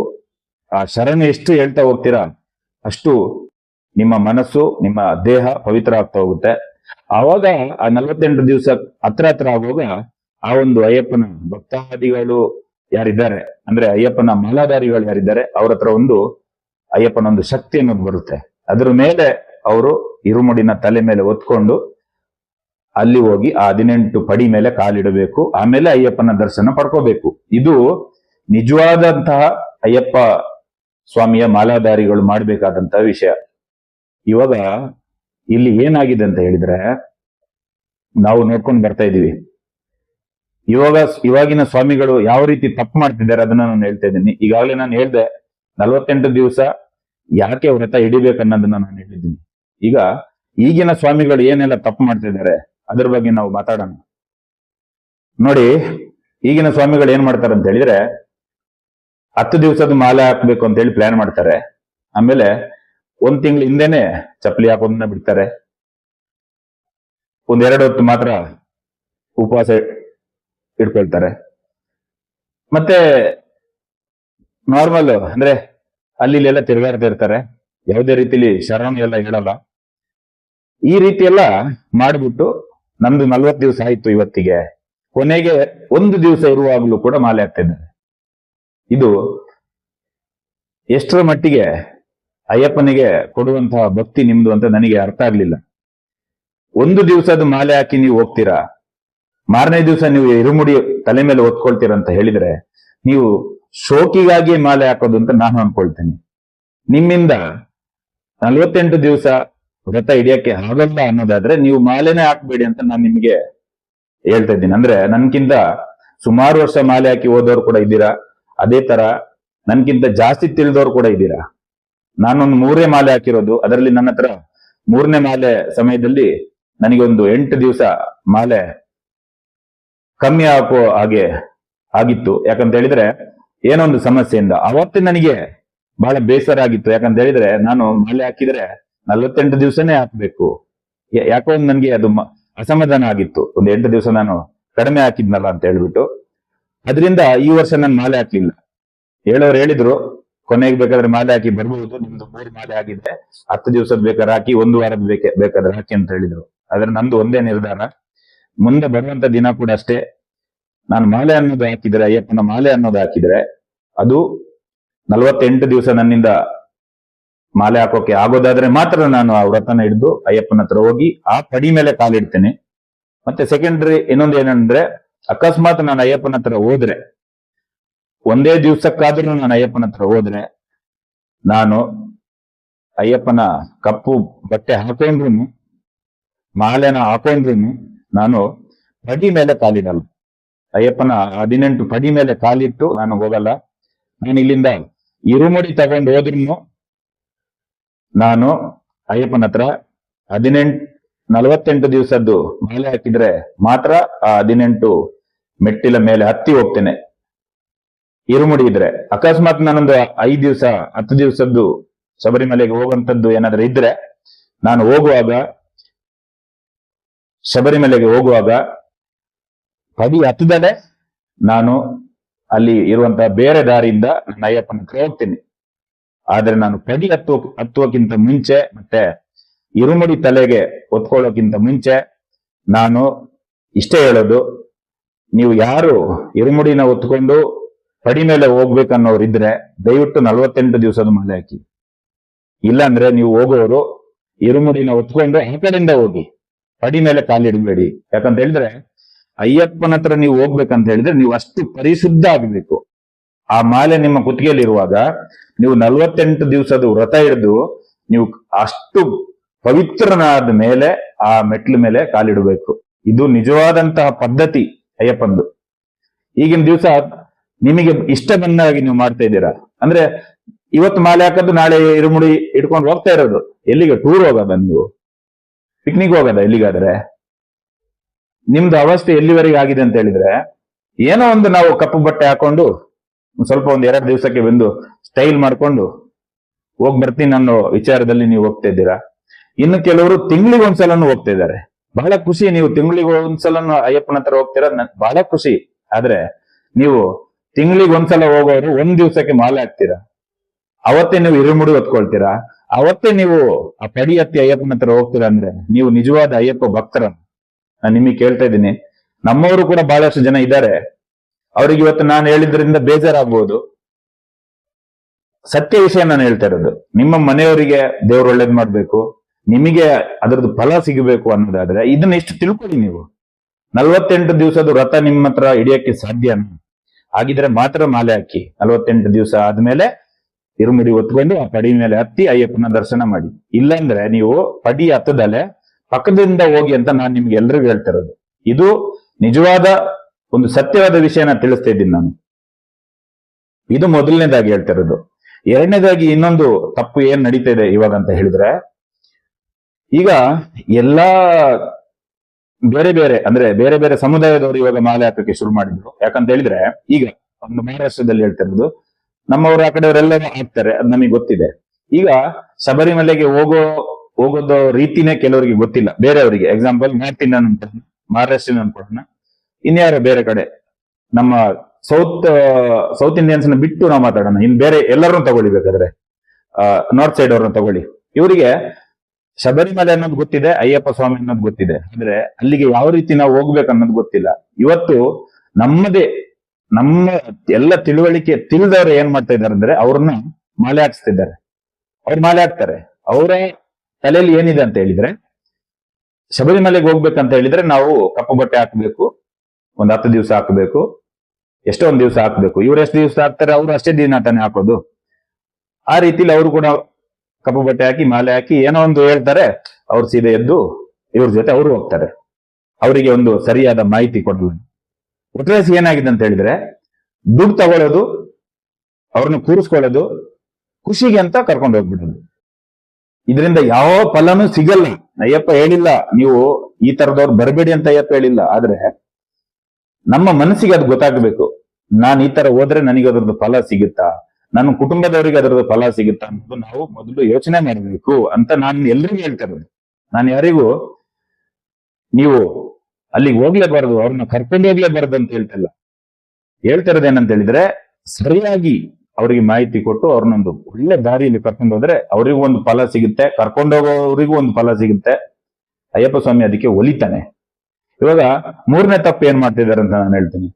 ಆ ಶರಣ ಎಷ್ಟು ಹೇಳ್ತಾ ಹೋಗ್ತೀರಾ? ಅಷ್ಟು ನಿಮ್ಮ ಮನಸ್ಸು, ನಿಮ್ಮ ದೇಹ ಪವಿತ್ರ ಆಗ್ತಾ ಹೋಗುತ್ತೆ. ಆವಾಗ ಆ ನಲವತ್ತೆಂಟು ದಿವಸ ಹತ್ರ ಹತ್ರ ಆಗುವಾಗ ಆ ಒಂದು ಅಯ್ಯಪ್ಪನ ಭಕ್ತಾದಿಗಳು ಯಾರಿದ್ದಾರೆ? ಅಂದ್ರೆ ಅಯ್ಯಪ್ಪನ ಮಾಲಾಧಾರಿಗಳು ಯಾರಿದ್ದಾರೆ? ಅವ್ರ ಹತ್ರ ಒಂದು ಅಯ್ಯಪ್ಪನ ಒಂದು ಶಕ್ತಿ ಅನ್ನೋದು ಬರುತ್ತೆ. ಅದ್ರ ಮೇಲೆ ಅವರು ಇರುಮುಡಿನ ತಲೆ ಮೇಲೆ ಒತ್ಕೊಂಡು ಅಲ್ಲಿ ಹೋಗಿ ಆ ಹದಿನೆಂಟು ಪಡಿ ಮೇಲೆ ಕಾಲಿಡಬೇಕು. ಆಮೇಲೆ ಅಯ್ಯಪ್ಪನ ದರ್ಶನ ಪಡ್ಕೋಬೇಕು. ಇದು ನಿಜವಾದಂತಹ ಅಯ್ಯಪ್ಪ ಸ್ವಾಮಿಯ ಮಾಲಾಧಾರಿಗಳು ಮಾಡಬೇಕಾದಂತ ವಿಷಯ. ಇವಾಗ ಇಲ್ಲಿ ಏನಾಗಿದೆ ಅಂತ ಹೇಳಿದ್ರೆ, ನಾವು ನೋಡ್ಕೊಂಡು ಬರ್ತಾ ಇದೀವಿ ಇವಾಗ ಇವಾಗಿನ ಸ್ವಾಮಿಗಳು ಯಾವ ರೀತಿ ತಪ್ಪು ಮಾಡ್ತಿದ್ದಾರೆ ಅದನ್ನ ನಾನು ಹೇಳ್ತಾ ಇದ್ದೀನಿ. ಈಗಾಗಲೇ ನಾನು ಹೇಳ್ದೆ, ನಲವತ್ತೆಂಟು ದಿವಸ ಯಾಕೆ ವ್ರತ ಹಿಡಿಬೇಕನ್ನೋದನ್ನ ನಾನು ಹೇಳಿದ್ದೀನಿ. ಈಗ ಈಗಿನ ಸ್ವಾಮಿಗಳು ಏನೆಲ್ಲ ತಪ್ಪು ಮಾಡ್ತಿದ್ದಾರೆ, ಅದ್ರ ಬಗ್ಗೆ ನಾವು ಮಾತಾಡೋಣ. ನೋಡಿ, ಈಗಿನ ಸ್ವಾಮಿಗಳು ಏನ್ ಮಾಡ್ತಾರೆ ಅಂತ ಹೇಳಿದ್ರೆ ಹತ್ತು ದಿವಸದ ಮಾಲೆ ಹಾಕ್ಬೇಕು ಅಂತ ಹೇಳಿ ಪ್ಲಾನ್ ಮಾಡ್ತಾರೆ. ಆಮೇಲೆ ಒಂದ್ ತಿಂಗಳ ಹಿಂದೆನೆ ಚಪ್ಪಲಿ ಹಾಕೋದನ್ನ ಬಿಡ್ತಾರೆ. ಒಂದೆರಡು ಹೊತ್ತು ಮಾತ್ರ ಉಪವಾಸ ಇಟ್ಕೊಳ್ತಾರೆ. ಮತ್ತೆ ನಾರ್ಮಲ್ ಅಂದ್ರೆ ಅಲ್ಲಿ ಎಲ್ಲ ತಿರುಗಾಡ್ತಾ ಇರ್ತಾರೆ. ಯಾವುದೇ ರೀತಿಲಿ ಶರಣ ಎಲ್ಲ ಹೇಳಲ್ಲ. ಈ ರೀತಿ ಎಲ್ಲ ಮಾಡ್ಬಿಟ್ಟು ನಮ್ದು ನಲ್ವತ್ತು ದಿವಸ ಆಯ್ತು ಇವತ್ತಿಗೆ. ಕೊನೆಗೆ ಒಂದು ದಿವಸ ಇರುವಾಗಲೂ ಕೂಡ ಮಾಲೆ ಹಾಕ್ತಿದ್ದಾರೆ ಇದು ಎಷ್ಟರ ಮಟ್ಟಿಗೆ ಅಯ್ಯಪ್ಪನಿಗೆ ಕೊಡುವಂತಹ ಭಕ್ತಿ ನಿಮ್ದು ಅಂತ ನನಗೆ ಅರ್ಥ ಆಗ್ಲಿಲ್ಲ. ಒಂದು ದಿವಸದ ಮಾಲೆ ಹಾಕಿ ನೀವು ಹೋಗ್ತೀರಾ? ಮಾರನೇ ದಿವಸ ನೀವು ಇರುಮುಡಿ ತಲೆ ಮೇಲೆ ಹೊತ್ಕೊಳ್ತೀರಾ ಅಂತ ಹೇಳಿದ್ರೆ ನೀವು ಶೋಕಿಗಾಗಿ ಮಾಲೆ ಹಾಕೋದು ಅಂತ ನಾನು ಅನ್ಕೊಳ್ತೇನೆ ನಿಮ್ಮಿಂದ ನಲವತ್ತೆಂಟು ದಿವಸ ವ್ರತ ಹಿಡಿಯಕ್ಕೆ ಆಗಲ್ಲ ಅನ್ನೋದಾದ್ರೆ ನೀವು ಮಾಲೆನೇ ಹಾಕ್ಬೇಡಿ ಅಂತ ನಾನು ನಿಮ್ಗೆ ಹೇಳ್ತಾ ಇದ್ದೀನಿ. ಅಂದ್ರೆ ನನ್ಕಿಂತ ಸುಮಾರು ವರ್ಷ ಮಾಲೆ ಹಾಕಿ ಹೋದವ್ರು ಕೂಡ ಇದ್ದೀರಾ? ಅದೇ ತರ ನನ್ಗಿಂತ ಜಾಸ್ತಿ ತಿಳಿದವ್ರು ಕೂಡ ಇದ್ದೀರಾ? ನಾನೊಂದು ಮೂರೇ ಮಾಲೆ ಹಾಕಿರೋದು, ಅದರಲ್ಲಿ ನನ್ನ ಹತ್ರ ಮೂರನೇ ಮಾಲೆ ಸಮಯದಲ್ಲಿ ನನಗೆ ಒಂದು ಎಂಟು ದಿವಸ ಮಾಲೆ ಕಮ್ಮಿ ಹಾಕೋ ಹಾಗೆ ಆಗಿತ್ತು. ಯಾಕಂತ ಹೇಳಿದ್ರೆ ಏನೋ ಒಂದು ಸಮಸ್ಯೆಯಿಂದ, ಅವತ್ತೇ ನನಗೆ ಬಹಳ ಬೇಸರ ಆಗಿತ್ತು. ಯಾಕಂತ ಹೇಳಿದ್ರೆ ನಾನು ಮಾಲೆ ಹಾಕಿದ್ರೆ ನಲ್ವತ್ತೆಂಟು ದಿವಸನೇ ಹಾಕ್ಬೇಕು. ಯಾಕೋ ನನಗೆ ಅದು ಅಸಮಾಧಾನ ಆಗಿತ್ತು. ಒಂದು ಎಂಟು ದಿವಸ ನಾನು ಕಡಿಮೆ ಹಾಕಿದ್ನಲ್ಲ ಅಂತ ಹೇಳ್ಬಿಟ್ಟು. ಅದರಿಂದ ಈ ವರ್ಷ ನಾನು ಮಾಲೆ ಹಾಕ್ಲಿಲ್ಲ. ಹೇಳೋರು ಹೇಳಿದ್ರು, ಕೊನೆಗೆ ಬೇಕಾದ್ರೆ ಮಾಲೆ ಹಾಕಿ ಬರ್ಬಹುದು ನಿಮ್ದು ಮೂರು ಮಾಲೆ ಆಗಿದೆ, ಹತ್ತು ದಿವಸದ ಬೇಕಾದ್ರೆ ಹಾಕಿ, ಒಂದು ವಾರದ ಬೇಕೆ, ಬೇಕಾದ್ರೆ ಹಾಕಿ ಅಂತ ಹೇಳಿದ್ರು. ಆದ್ರೆ ನಂದು ಒಂದೇ ನಿರ್ಧಾರ. ಮುಂದೆ ಬರುವಂತ ದಿನ ಕೂಡ ಅಷ್ಟೇ, ನಾನು ಮಾಲೆ ಅನ್ನೋದು ಹಾಕಿದ್ರೆ, ಅಯ್ಯಪ್ಪನ ಮಾಲೆ ಅನ್ನೋದು ಹಾಕಿದ್ರೆ, ಅದು ನಲವತ್ತೆಂಟು ದಿವಸ ನನ್ನಿಂದ ಮಾಲೆ ಹಾಕೋಕೆ ಆಗೋದಾದ್ರೆ ಮಾತ್ರ ನಾನು ಆ ವ್ರತನ ಹಿಡಿದು ಅಯ್ಯಪ್ಪನ ಹತ್ರ ಹೋಗಿ, ಆ ಪಡಿ ಮೇಲೆ ಕಾಲಿಡ್ತೇನೆ. ಮತ್ತೆ ಸೆಕೆಂಡ್ರಿ ಇನ್ನೊಂದು ಏನಂದ್ರೆ ಅಕಸ್ಮಾತ್ ನಾನು ಅಯ್ಯಪ್ಪನ ಹತ್ರ ಹೋದ್ರೆ, ಒಂದೇ ದಿವ್ಸಕ್ಕಾದ್ರೂ ನಾನು ಅಯ್ಯಪ್ಪನ ಹತ್ರ ಹೋದ್ರೆ, ನಾನು ಅಯ್ಯಪ್ಪನ ಕಪ್ಪು ಬಟ್ಟೆ ಹಾಕೊಂಡ್ರು ಮಾಲೆನ ಹಾಕೊಂಡ್ರು ನಾನು ಪಡಿ ಮೇಲೆ ಕಾಲಿಡಲ್ಲ. ಅಯ್ಯಪ್ಪನ ಹದಿನೆಂಟು ಪಡಿ ಮೇಲೆ ಕಾಲಿಟ್ಟು ನಾನು ಹೋಗಲ್ಲ. ನಾನು ಇಲ್ಲಿಂದ ಇರುಮುಡಿ ತಗೊಂಡು ಹೋದ್ರು ನಾನು ಅಯ್ಯಪ್ಪನ ಹತ್ರ ಹದಿನೆಂಟು, ನಲವತ್ತೆಂಟು ದಿವಸದ್ದು ಮಾಲೆ ಹಾಕಿದ್ರೆ ಮಾತ್ರ ಆ ಹದಿನೆಂಟು ಮೆಟ್ಟಿಲ ಮೇಲೆ ಹತ್ತಿ ಹೋಗ್ತೇನೆ. ಇರುಮುಡಿ ಇದ್ರೆ, ಅಕಸ್ಮಾತ್ ನಾನೊಂದು ಐದು ದಿವಸ, ಹತ್ತು ದಿವಸದ್ದು ಶಬರಿಮಲೆಗೆ ಹೋಗುವಂತದ್ದು ಏನಾದ್ರೂ ಇದ್ರೆ, ನಾನು ಹೋಗುವಾಗ, ಶಬರಿಮಲೆಗೆ ಹೋಗುವಾಗ ಪದಿ ಹತ್ತದಲ್ಲೇ ನಾನು ಅಲ್ಲಿ ಇರುವಂತಹ ಬೇರೆ ದಾರಿಯಿಂದ ನನ್ನ ಅಯ್ಯಪ್ಪನ ಹತ್ರ ಹೋಗ್ತೀನಿ. ಆದ್ರೆ ನಾನು ಪದಿ ಹತ್ತು ಹತ್ತುವಕ್ಕಿಂತ ಮುಂಚೆ ಮತ್ತೆ ಇರುಮುಡಿ ತಲೆಗೆ ಹೊತ್ಕೊಳ್ಳೋಕ್ಕಿಂತ ಮುಂಚೆ ನಾನು ಇಷ್ಟೇ ಹೇಳೋದು ನೀವು ಯಾರು ಇರುಮುಡಿನ ಹೊತ್ಕೊಂಡು ಪಡಿ ಮೇಲೆ ಹೋಗ್ಬೇಕನ್ನೋರು ಇದ್ರೆ ದಯವಿಟ್ಟು ನಲವತ್ತೆಂಟು ದಿವಸದ ಮಾಲೆ ಹಾಕಿ. ಇಲ್ಲಾಂದ್ರೆ ನೀವು ಹೋಗೋರು ಇರುಮುಡಿನ ಹೊತ್ಕೊಂಡು ಆ ಹೋಗಿ. ಪಡಿ ಮೇಲೆ ಕಾಲಿಡಬೇಡಿ. ಯಾಕಂತ ಹೇಳಿದ್ರೆ ಅಯ್ಯಪ್ಪನ ಹತ್ರ ನೀವು ಹೋಗ್ಬೇಕಂತ ಹೇಳಿದ್ರೆ ನೀವು ಅಷ್ಟು ಪರಿಶುದ್ಧ ಆಗ್ಬೇಕು. ಆ ಮಾಲೆ ನಿಮ್ಮ ಕುತ್ತಿಗೆಯಲ್ಲಿರುವಾಗ ನೀವು ನಲವತ್ತೆಂಟು ದಿವಸದ ವ್ರತ ಹಿಡಿದು ನೀವು ಅಷ್ಟು ಪವಿತ್ರನಾದ ಮೇಲೆ ಆ ಮೆಟ್ಲ ಮೇಲೆ ಕಾಲಿಡಬೇಕು. ಇದು ನಿಜವಾದಂತಹ ಪದ್ಧತಿ. ಅಯ್ಯಪ್ಪಂದು. ಈಗಿನ ದಿವಸ ನಿಮಗೆ ಇಷ್ಟ ಬಂದಾಗಿ ನೀವು ಮಾಡ್ತಾ ಇದ್ದೀರಾ? ಅಂದ್ರೆ ಇವತ್ತು ಮಾಲೆ ಹಾಕದ್ದು ನಾಳೆ ಇರುಮುಡಿ ಇಟ್ಕೊಂಡು ಹೋಗ್ತಾ ಇರೋದು. ಎಲ್ಲಿಗೆ? ಟೂರ್ ಹೋಗೋದ ನೀವು? ಪಿಕ್ನಿಕ್ ಹೋಗೋದ ಎಲ್ಲಿಗಾದ್ರೆ? ನಿಮ್ದು ಅವಸ್ಥೆ ಎಲ್ಲಿವರೆಗೆ ಆಗಿದೆ ಅಂತ ಹೇಳಿದ್ರೆ, ಏನೋ ಒಂದು ನಾವು ಕಪ್ಪು ಬಟ್ಟೆ ಹಾಕೊಂಡು ಸ್ವಲ್ಪ ಒಂದ್ ಎರಡು ದಿವಸಕ್ಕೆ ಬಂದು ಸ್ಟೈಲ್ ಮಾಡ್ಕೊಂಡು ಹೋಗ್ ಬರ್ತೀನಿ ಅನ್ನೋ ವಿಚಾರದಲ್ಲಿ ನೀವು ಹೋಗ್ತಾ ಇದ್ದೀರಾ? ಇನ್ನು ಕೆಲವರು ತಿಂಗಳಿಗೆ ಒಂದ್ಸಲನು ಹೋಗ್ತಾ ಇದ್ದಾರೆ. ಬಹಳ ಖುಷಿ ನೀವು ತಿಂಗಳಿಗೆ ಒಂದ್ಸಲ ಅಯ್ಯಪ್ಪನ ಹತ್ರ ಹೋಗ್ತೀರ? ನನ್ ಬಹಳ ಖುಷಿ. ಆದ್ರೆ ನೀವು ತಿಂಗಳಿಗೆ ಒಂದ್ಸಲ ಹೋಗೋರು ಒಂದ್ ದಿವಸಕ್ಕೆ ಮಾಲೆ ಹಾಕ್ತೀರಾ? ಅವತ್ತೇ ನೀವು ಇರುಮುಡಿ ಹೊತ್ಕೊಳ್ತೀರಾ? ಅವತ್ತೇ ನೀವು ಆ ಪಡಿ ಹತ್ತಿ ಅಯ್ಯಪ್ಪನ ಹತ್ರ ಹೋಗ್ತೀರಾ ಅಂದ್ರೆ ನೀವು ನಿಜವಾದ ಅಯ್ಯಪ್ಪ ಭಕ್ತರ ನಾನು ನಿಮಗೆ ಕೇಳ್ತಾ ಇದ್ದೀನಿ. ನಮ್ಮವರು ಕೂಡ ಬಹಳಷ್ಟು ಜನ ಇದ್ದಾರೆ. ಅವ್ರಿಗೆ ಇವತ್ತು ನಾನು ಹೇಳಿದ್ರಿಂದ ಬೇಜಾರಾಗ್ಬೋದು. ಸತ್ಯ ವಿಷಯ ನಾನು ಹೇಳ್ತಾ ಇರೋದು. ನಿಮ್ಮ ಮನೆಯವರಿಗೆ ದೇವ್ರು ಒಳ್ಳೇದ್ ಮಾಡ್ಬೇಕು. ನಿಮಗೆ ಅದರದ್ದು ಫಲ ಸಿಗಬೇಕು ಅನ್ನೋದಾದ್ರೆ ಇದನ್ನ ಎಷ್ಟು ತಿಳ್ಕೊಳ್ಳಿ ನೀವು. ನಲ್ವತ್ತೆಂಟು ದಿವಸದ ವ್ರತ ನಿಮ್ಮ ಹತ್ರ ಹಿಡಿಯಕ್ಕೆ ಸಾಧ್ಯನಾ ಆಗಿದ್ರೆ ಮಾತ್ರ ಮಾಲೆ ಹಾಕಿ. ನಲ್ವತ್ತೆಂಟು ದಿವಸ ಆದ್ಮೇಲೆ ಇರುಮುಡಿ ಹೊತ್ಕೊಂಡು ಆ ಪಡಿ ಮೇಲೆ ಹತ್ತಿ ಅಯ್ಯಪ್ಪನ ದರ್ಶನ ಮಾಡಿ. ಇಲ್ಲಾಂದ್ರೆ ನೀವು ಪಡಿ ಹತ್ತದಲ್ಲೇ ಪಕ್ಕದಿಂದ ಹೋಗಿ ಅಂತ ನಾನು ನಿಮ್ಗೆ ಎಲ್ರಿಗೂ ಹೇಳ್ತಾ ಇರೋದು. ಇದು ನಿಜವಾದ ಒಂದು ಸತ್ಯವಾದ ವಿಷಯನ ತಿಳಿಸ್ತಾ ಇದ್ದೀನಿ ನಾನು. ಇದು ಮೊದಲನೇದಾಗಿ ಹೇಳ್ತಾ ಇರೋದು. ಎರಡನೇದಾಗಿ ಇನ್ನೊಂದು ತಪ್ಪು ಏನ್ ನಡೀತಾ ಇದೆ ಇವಾಗ ಅಂತ ಹೇಳಿದ್ರೆ ಈಗ ಎಲ್ಲಾ ಬೇರೆ ಬೇರೆ, ಅಂದ್ರೆ ಬೇರೆ ಬೇರೆ ಸಮುದಾಯದವರು ಇವಾಗ ಮಾಲೆ ಹಾಕಕ್ಕೆ ಶುರು ಮಾಡಿದ್ರು. ಯಾಕಂತ ಹೇಳಿದ್ರೆ, ಈಗ ಒಂದು ಮಹಾರಾಷ್ಟ್ರದಲ್ಲಿ ಹೇಳ್ತಿರೋದು, ನಮ್ಮವರು ಆ ಕಡೆಯವರೆಲ್ಲ ಹಾಕ್ತಾರೆ, ಅದು ನಮಗೆ ಗೊತ್ತಿದೆ. ಈಗ ಶಬರಿಮಲೆಗೆ ಹೋಗೋ, ಹೋಗೋದ ರೀತಿನೇ ಕೆಲವರಿಗೆ ಗೊತ್ತಿಲ್ಲ. ಬೇರೆಯವರಿಗೆ ಎಕ್ಸಾಂಪಲ್ ನಾರ್ತ್ ಇಂಡಿಯನ್ ಅನ್ಕೊಳ್ಳೋಣ ಮಹಾರಾಷ್ಟ್ರ ಅನ್ಕೊಳ್ಳೋಣ. ಇನ್ಯಾರು ಬೇರೆ ಕಡೆ, ನಮ್ಮ ಸೌತ್ ಸೌತ್ ಇಂಡಿಯನ್ಸ್ನ ಬಿಟ್ಟು ನಾವು ಮಾತಾಡೋಣ. ಇನ್ ಬೇರೆ ಎಲ್ಲರನ್ನೂ ತಗೊಳ್ಳಿ ಬೇಕಾದ್ರೆ. ನಾರ್ತ್ ಸೈಡ್ ಅವ್ರನ್ನ ತಗೊಳ್ಳಿ. ಇವರಿಗೆ ಶಬರಿಮಲೆ ಅನ್ನೋದು ಗೊತ್ತಿದೆ, ಅಯ್ಯಪ್ಪ ಸ್ವಾಮಿ ಅನ್ನೋದು ಗೊತ್ತಿದೆ. ಅಂದ್ರೆ ಅಲ್ಲಿಗೆ ಯಾವ ರೀತಿ ನಾವು ಹೋಗ್ಬೇಕು ಅನ್ನೋದು ಗೊತ್ತಿಲ್ಲ. ಇವತ್ತು ನಮ್ಮದೇ, ನಮ್ಮ ಎಲ್ಲ ತಿಳುವಳಿಕೆ ತಿಳಿದವರು ಏನ್ ಮಾಡ್ತಾ ಇದ್ದಾರೆ ಅಂದ್ರೆ ಅವ್ರನ್ನ ಮಾಲೆ ಹಾಕ್ಸ್ತಿದ್ದಾರೆ. ಅವ್ರು ಮಾಲೆ ಹಾಕ್ತಾರೆ. ಅವರೇ ತಲೆಯಲ್ಲಿ ಏನಿದೆ ಅಂತ ಹೇಳಿದ್ರೆ, ಶಬರಿಮಲೆಗೆ ಹೋಗ್ಬೇಕಂತ ಹೇಳಿದ್ರೆ ನಾವು ಕಪ್ಪು ಬಟ್ಟೆ ಹಾಕ್ಬೇಕು, ಒಂದ್ ಹತ್ತು ದಿವಸ ಹಾಕ್ಬೇಕು ಎಷ್ಟೋ ಒಂದ್ ದಿವಸ ಹಾಕ್ಬೇಕು. ಇವ್ರು ಎಷ್ಟು ದಿವಸ ಹಾಕ್ತಾರೆ? ಅವ್ರು ಅಷ್ಟೇ ದಿನ ತಾನೇ ಹಾಕೋದು. ಆ ರೀತಿಲಿ ಅವರು ಕೂಡ ಕಪ್ಪು ಬಟ್ಟೆ ಹಾಕಿ, ಮಾಲೆ ಹಾಕಿ, ಏನೋ ಒಂದು ಹೇಳ್ತಾರೆ, ಅವ್ರು ಸೀದೆ ಎದ್ದು ಇವ್ರ ಜೊತೆ ಅವರು ಹೋಗ್ತಾರೆ. ಅವರಿಗೆ ಒಂದು ಸರಿಯಾದ ಮಾಹಿತಿ ಕೊಡಲ್ಲ ಒಟ್ಟಾರೆ ಏನಾಗಿದೆ ಅಂತ ಹೇಳಿದ್ರೆ, ದುಡ್ಡು ತಗೊಳ್ಳೋದು, ಅವ್ರನ್ನ ಕೂರಿಸ್ಕೊಳ್ಳೋದು, ಖುಷಿಗೆ ಅಂತ ಕರ್ಕೊಂಡು ಹೋಗ್ಬಿಡೋದು. ಇದರಿಂದ ಯಾವ ಫಲನೂ ಸಿಗಲ್ಲ. ಅಯ್ಯಪ್ಪ ಹೇಳಿಲ್ಲ, ನೀವು ಈ ತರದವ್ರು ಬರಬೇಡಿ ಅಂತ ಅಯ್ಯಪ್ಪ ಹೇಳಿಲ್ಲ. ಆದ್ರೆ ನಮ್ಮ ಮನಸ್ಸಿಗೆ ಅದು ಗೊತ್ತಾಗಬೇಕು. ನಾನು ಈ ತರ ಹೋದ್ರೆ ನನಗೆ ಅದರದ್ದು ಫಲ ಸಿಗುತ್ತಾ? ನನ್ನ ಕುಟುಂಬದವರಿಗೆ ಅದರದ್ದು ಫಲ ಸಿಗುತ್ತಾ ಅನ್ನೋದು ನಾವು ಮೊದಲು ಯೋಚನೆ ಮಾಡಬೇಕು ಅಂತ ನಾನು ಎಲ್ರಿಗೂ ಹೇಳ್ತಾ ಇರೋದು. ನಾನು ಯಾರಿಗೂ ನೀವು ಅಲ್ಲಿಗೆ ಹೋಗ್ಲೇಬಾರದು, ಅವ್ರನ್ನ ಕರ್ಕೊಂಡು ಹೋಗ್ಲೇಬಾರದು ಅಂತ ಹೇಳ್ತಿಲ್ಲ. ಹೇಳ್ತಾ ಇರೋದೇನಂತ ಹೇಳಿದ್ರೆ, ಸರಿಯಾಗಿ ಅವರಿಗೆ ಮಾಹಿತಿ ಕೊಟ್ಟು ಅವ್ರನ್ನೊಂದು ಒಳ್ಳೆ ದಾರಿಯಲ್ಲಿ ಕರ್ಕೊಂಡು ಹೋದ್ರೆ ಅವರಿಗೂ ಒಂದು ಫಲ ಸಿಗುತ್ತೆ, ಕರ್ಕೊಂಡು ಹೋಗೋರಿಗೂ ಒಂದು ಫಲ ಸಿಗುತ್ತೆ. ಅಯ್ಯಪ್ಪ ಸ್ವಾಮಿ ಅದಕ್ಕೆ ಒಲಿತಾನೆ. ಇವಾಗ ಮೂರನೇ ತಪ್ಪು ಏನ್ ಮಾಡ್ತಿದ್ದಾರೆ ಅಂತ ನಾನು ಹೇಳ್ತೀನಿ.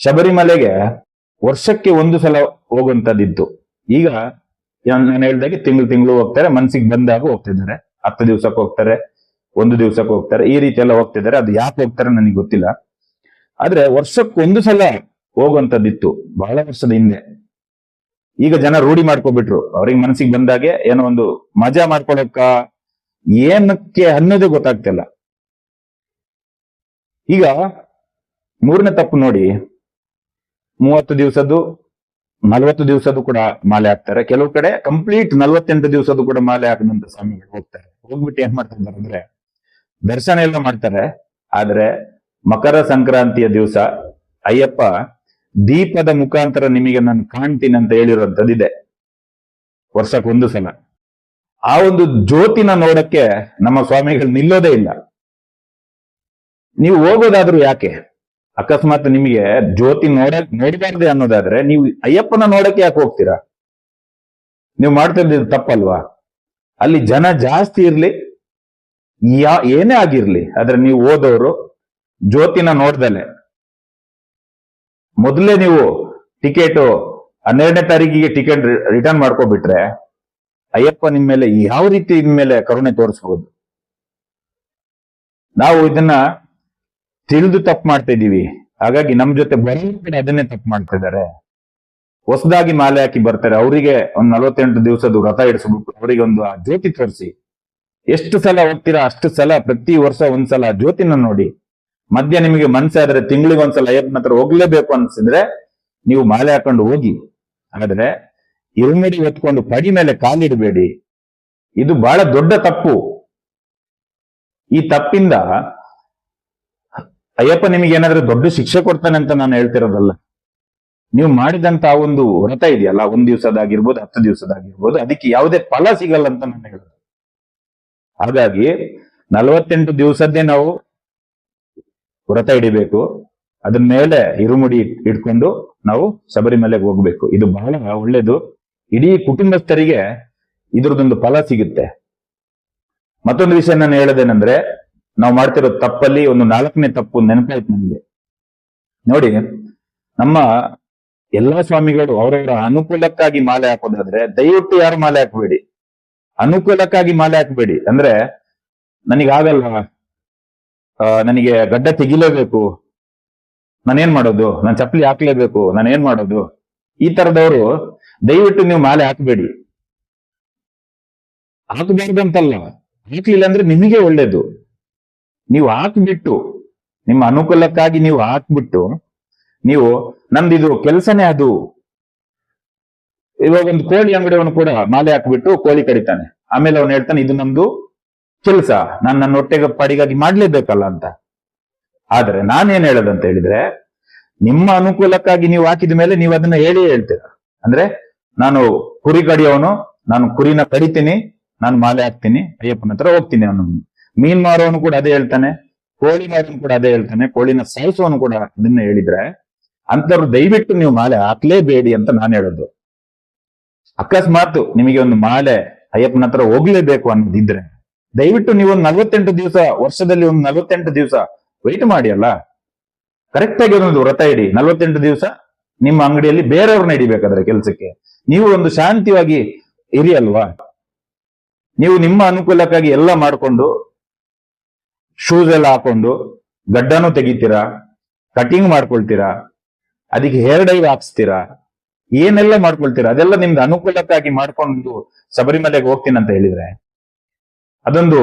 ಶಬರಿಮಲೆಗೆ ವರ್ಷಕ್ಕೆ ಒಂದು ಸಲ ಹೋಗುವಂತದ್ದಿತ್ತು. ಈಗ ನಾನು ಹೇಳ್ದಾಗೆ ತಿಂಗಳು ತಿಂಗಳು ಹೋಗ್ತಾರೆ, ಮನ್ಸಿಗೆ ಬಂದಾಗ ಹೋಗ್ತಿದ್ದಾರೆ. ಹತ್ತು ದಿವ್ಸಕ್ಕೆ ಹೋಗ್ತಾರೆ, ಒಂದು ದಿವ್ಸಕ್ಕೆ ಹೋಗ್ತಾರೆ, ಈ ರೀತಿ ಎಲ್ಲ ಹೋಗ್ತಿದ್ದಾರೆ. ಅದು ಯಾಕೆ ಹೋಗ್ತಾರೆ ನನಗೆ ಗೊತ್ತಿಲ್ಲ. ಆದ್ರೆ ವರ್ಷಕ್ಕೆ ಒಂದು ಸಲ ಹೋಗುವಂತದ್ದಿತ್ತು, ಬಹಳ ವರ್ಷದ ಹಿಂದೆ. ಈಗ ಜನ ರೂಢಿ ಮಾಡ್ಕೊಬಿಟ್ರು. ಅವ್ರಿಗೆ ಮನಸ್ಸಿಗೆ ಬಂದಾಗೆ ಏನೋ ಒಂದು ಮಜಾ ಮಾಡ್ಕೊಳಕ್ಕ ಏನಕ್ಕೆ ಅನ್ನೋದೇ ಗೊತ್ತಾಗ್ತಿಲ್ಲ. ಈಗ ಮೂರನೇ ತಪ್ಪು ನೋಡಿ ಮೂವತ್ತು ದಿವಸದ್ದು, ನಲವತ್ತು ದಿವಸದ್ದು ಕೂಡ ಮಾಲೆ ಹಾಕ್ತಾರೆ. ಕೆಲವು ಕಡೆ ಕಂಪ್ಲೀಟ್ ನಲವತ್ತೆಂಟು ದಿವಸದ್ದು ಕೂಡ ಮಾಲೆ ಹಾಕದಂತ ಸ್ವಾಮಿಗಳು ಹೋಗ್ತಾರೆ. ಹೋಗ್ಬಿಟ್ಟು ಏನ್ ಮಾಡ್ತಾರೆ ಅಂದ್ರೆ, ದರ್ಶನ ಎಲ್ಲ ಮಾಡ್ತಾರೆ. ಆದ್ರೆ, ಮಕರ ಸಂಕ್ರಾಂತಿಯ ದಿವಸ, ಅಯ್ಯಪ್ಪ, ದೀಪದ ಮುಖಾಂತರ ನಿಮಗೆ ನಾನು ಕಾಣ್ತೀನಿ ಅಂತ ಹೇಳಿರುವಂತದ್ದಿದೆ ವರ್ಷಕ್ಕೊಂದು ಸಲ. ಆ ಒಂದು ಜ್ಯೋತಿನ ನೋಡಕ್ಕೆ ನಮ್ಮ ಸ್ವಾಮಿಗಳು ನಿಲ್ಲೋದೇ ಇಲ್ಲ. ನೀವು ಹೋಗೋದಾದ್ರೂ ಯಾಕೆ? ಅಕಸ್ಮಾತ್ ನಿಮಗೆ ಜ್ಯೋತಿ ನೋಡ, ನೋಡಬಾರ್ದೆ ಅನ್ನೋದಾದ್ರೆ ನೀವು ಅಯ್ಯಪ್ಪನ ನೋಡಕ್ಕೆ ಯಾಕೆ ಹೋಗ್ತೀರಾ? ನೀವು ಮಾಡ್ತಿದ್ದು ತಪ್ಪಲ್ವಾ? ಅಲ್ಲಿ ಜನ ಜಾಸ್ತಿ ಇರ್ಲಿ, ಯಾ, ಏನೇ ಆಗಿರ್ಲಿ, ಆದ್ರೆ ನೀವು ಓದೋರು ಜ್ಯೋತಿನ ನೋಡ್ದಲೆ. ಮೊದಲೇ ನೀವು ಟಿಕೆಟ್, ಹನ್ನೆರಡನೇ ತಾರೀಕಿಗೆ ಟಿಕೆಟ್ ರಿಟರ್ನ್ ಮಾಡ್ಕೊಬಿಟ್ರೆ ಅಯ್ಯಪ್ಪ ನಿಮ್ ಮೇಲೆ ಯಾವ ರೀತಿ ನಿಮ್ ಮೇಲೆ ಕರುಣೆ ತೋರಿಸಬಹುದು ನಾವು ಇದನ್ನ ತಿಳಿದು ತಪ್ಪು ಮಾಡ್ತಾ ಇದೀವಿ ಹಾಗಾಗಿ ನಮ್ ಜೊತೆ ಬರೀ ಕಡೆ ಅದನ್ನೇ ತಪ್ಪು ಮಾಡ್ತಾ ಇದ್ದಾರೆ. ಹೊಸದಾಗಿ ಮಾಲೆ ಹಾಕಿ ಬರ್ತಾರೆ. ಅವರಿಗೆ ಒಂದ್ ನಲವತ್ತೆಂಟು ದಿವಸದ ವ್ರತ ಇಡಿಸ್ಬಿಟ್ಟು ಅವರಿಗೆ ಒಂದು ಆ ಜ್ಯೋತಿ ತೋರಿಸಿ. ಎಷ್ಟು ಸಲ ಹೋಗ್ತೀರಾ ಅಷ್ಟು ಸಲ ಪ್ರತಿ ವರ್ಷ ಒಂದ್ಸಲ ಆ ಜ್ಯೋತಿನ ನೋಡಿ. ಮಧ್ಯ ನಿಮಗೆ ಮನ್ಸಾದ್ರೆ ತಿಂಗಳಿಗೆ ಒಂದ್ಸಲ ಅಯ್ಯಪ್ಪನ ಹತ್ರ ಹೋಗ್ಲೇಬೇಕು ಅನ್ಸಿದ್ರೆ ನೀವು ಮಾಲೆ ಹಾಕೊಂಡು ಹೋಗಿ. ಆದ್ರೆ ಇರುಮಡಿ ಹೊತ್ಕೊಂಡು ಪಡಿ ಮೇಲೆ ಕಾಲಿಡಬೇಡಿ. ಇದು ಬಹಳ ದೊಡ್ಡ ತಪ್ಪು. ಈ ತಪ್ಪಿಂದ ಅಯ್ಯಪ್ಪ ನಿಮಗೆ ಏನಾದ್ರೂ ದೊಡ್ಡ ಶಿಕ್ಷೆ ಕೊಡ್ತಾನೆ ಅಂತ ನಾನು ಹೇಳ್ತಿರೋದಲ್ಲ. ನೀವು ಮಾಡಿದಂತ ಒಂದು ವ್ರತ ಇದೆಯಲ್ಲ, ಒಂದ್ ದಿವಸದಾಗಿರ್ಬೋದು, ಹತ್ತು ದಿವಸದಾಗಿರ್ಬೋದು, ಅದಕ್ಕೆ ಯಾವುದೇ ಫಲ ಸಿಗಲ್ಲ ಅಂತ ನಾನು ಹೇಳೋದು. ಹಾಗಾಗಿ ನಲವತ್ತೆಂಟು ದಿವಸದ್ದೇ ನಾವು ವ್ರತ ಹಿಡಿಬೇಕು ಅದ್ರ ಮೇಲೆ ಇರುಮುಡಿ ಇಟ್ಕೊಂಡು ನಾವು ಶಬರಿಮಲೆಗೆ ಹೋಗ್ಬೇಕು. ಇದು ಬಹಳ ಒಳ್ಳೇದು. ಇಡೀ ಕುಟುಂಬಸ್ಥರಿಗೆ ಇದ್ರದೊಂದು ಫಲ ಸಿಗುತ್ತೆ. ಮತ್ತೊಂದು ವಿಷಯ ನಾನು ಹೇಳೋದೇನೆಂದ್ರೆ ನಾವು ಮಾಡ್ತಿರೋ ತಪ್ಪಲ್ಲಿ ಒಂದು ನಾಲ್ಕನೇ ತಪ್ಪು ನೆನಪಾಯ್ತು ನನಗೆ. ನೋಡಿ, ನಮ್ಮ ಎಲ್ಲಾ ಸ್ವಾಮಿಗಳು ಅವರವರ ಅನುಕೂಲಕ್ಕಾಗಿ ಮಾಲೆ ಹಾಕೋದಾದ್ರೆ ದಯವಿಟ್ಟು ಯಾರು ಮಾಲೆ ಹಾಕಬೇಡಿ. ಅನುಕೂಲಕ್ಕಾಗಿ ಮಾಲೆ ಹಾಕಬೇಡಿ. ಅಂದ್ರೆ ನನಗಾಗಲ್ಲ ಆಗಲ್ಲ ನನಗೆ ಗಡ್ಡ ತೆಗಿಲೇಬೇಕು, ನಾನೇನ್ ಮಾಡೋದು? ನಾನು ಚಪ್ಪಲಿ ಹಾಕ್ಲೇಬೇಕು, ನಾನೇನ್ ಮಾಡೋದು? ಈ ತರದವರು ದಯವಿಟ್ಟು ನೀವು ಮಾಲೆ ಹಾಕಬೇಡಿ. ಹಾಕಬಾರ್ದಂತಲ್ಲ. ಹಾಕ್ಲಿಲ್ಲ ಅಂದ್ರೆ ನಿಮಗೆ ಒಳ್ಳೇದು. ನೀವು ಹಾಕ್ಬಿಟ್ಟು, ನಿಮ್ಮ ಅನುಕೂಲಕ್ಕಾಗಿ ನೀವು ಹಾಕ್ಬಿಟ್ಟು, ನೀವು ನಂದಿದು ಕೆಲಸನೇ ಅದು. ಇವಾಗ ಒಂದು ಕೋಳಿ ಅಂಗಡಿಯವನು ಕೂಡ ಮಾಲೆ ಹಾಕ್ಬಿಟ್ಟು ಕೋಳಿ ಕಡಿತಾನೆ ಆಮೇಲೆ ಅವನು ಹೇಳ್ತಾನೆ, ಇದು ನಮ್ದು ಕೆಲಸ. ನಾನು ನನ್ನ ಹೊಟ್ಟೆಗೆ ಪಾಡಿಗಾಗಿ ಮಾಡ್ಲೇಬೇಕಲ್ಲ ಅಂತ. ಆದ್ರೆ ನಾನೇನ್ ಹೇಳದಂತ ಹೇಳಿದ್ರೆ, ನಿಮ್ಮ ಅನುಕೂಲಕ್ಕಾಗಿ ನೀವು ಹಾಕಿದ ಮೇಲೆ ನೀವು ಅದನ್ನ ಹೇಳಿ ಹೇಳ್ತೀರ. ಅಂದ್ರೆ, ನಾನು ಕುರಿ ಕಡಿಯವನು ನಾನು ಕುರಿನ ಕಡಿತೀನಿ, ನಾನು ಮಾಲೆ ಹಾಕ್ತೀನಿ, ಅಯ್ಯಪ್ಪನ ಹತ್ರ ಹೋಗ್ತೀನಿ ಅವನು ಮೀನ್ ಮಾರೋನು ಕೂಡ ಅದೇ ಹೇಳ್ತಾನೆ ಕೋಳಿ ಮಾರೋನು ಕೂಡ ಅದೇ ಹೇಳ್ತಾನೆ, ಕೋಳಿನ ಸಾಯಿಸೋನು ಕೂಡ ಅದನ್ನ ಹೇಳಿದ್ರೆ, ಅಂತವ್ರು ದಯವಿಟ್ಟು ನೀವು ಮಾಲೆ ಹಾಕ್ಲೇಬೇಡಿ ಅಂತ ನಾನು ಹೇಳೋದು. ಅಕಸ್ಮಾತ್ ನಿಮಗೆ ಒಂದು ಮಾಲೆ ಅಯ್ಯಪ್ಪನ ಹತ್ರ ಹೋಗ್ಲೇಬೇಕು ಅನ್ನೋದಿದ್ರೆ, ದಯವಿಟ್ಟು ನೀವು ಒಂದು ನಲ್ವತ್ತೆಂಟು ದಿವಸ, ವರ್ಷದಲ್ಲಿ ಒಂದು ನಲ್ವತ್ತೆಂಟು ದಿವಸ ವೆಯ್ಟ್ ಮಾಡಿ ಅಲ್ಲ. ಕರೆಕ್ಟ್ ಆಗಿ ಒಂದು ವ್ರತ ಇಡಿ, ನಲ್ವತ್ತೆಂಟು ದಿವಸ ನಿಮ್ಮ ಅಂಗಡಿಯಲ್ಲಿ ಬೇರೆಯವ್ರನ್ನ ಹಿಡಿಬೇಕಾದ್ರೆ ಕೆಲಸಕ್ಕೆ. ನೀವು ಒಂದು ಶಾಂತಿಯಾಗಿ ಇರಿ ಅಲ್ವಾ? ನೀವು ನಿಮ್ಮ ಅನುಕೂಲಕ್ಕಾಗಿ ಎಲ್ಲ ಮಾಡಿಕೊಂಡು ಶೂಸ್ ಎಲ್ಲ ಹಾಕೊಂಡು ಗಡ್ಡನೂ ತೆಗಿತೀರಾ ಕಟಿಂಗ್ ಮಾಡ್ಕೊಳ್ತೀರಾ, ಅದಕ್ಕೆ ಹೇರ್ ಡೈ ಹಾಕ್ಸ್ತೀರಾ, ಏನೆಲ್ಲ ಮಾಡ್ಕೊಳ್ತೀರಾ, ಅದೆಲ್ಲ ನಿಮ್ದು ಅನುಕೂಲಕ್ಕಾಗಿ ಮಾಡ್ಕೊಂಡು ಶಬರಿಮಲೆಗೆ ಹೋಗ್ತೀನಿ ಅಂತ ಹೇಳಿದ್ರೆ, ಅದೊಂದು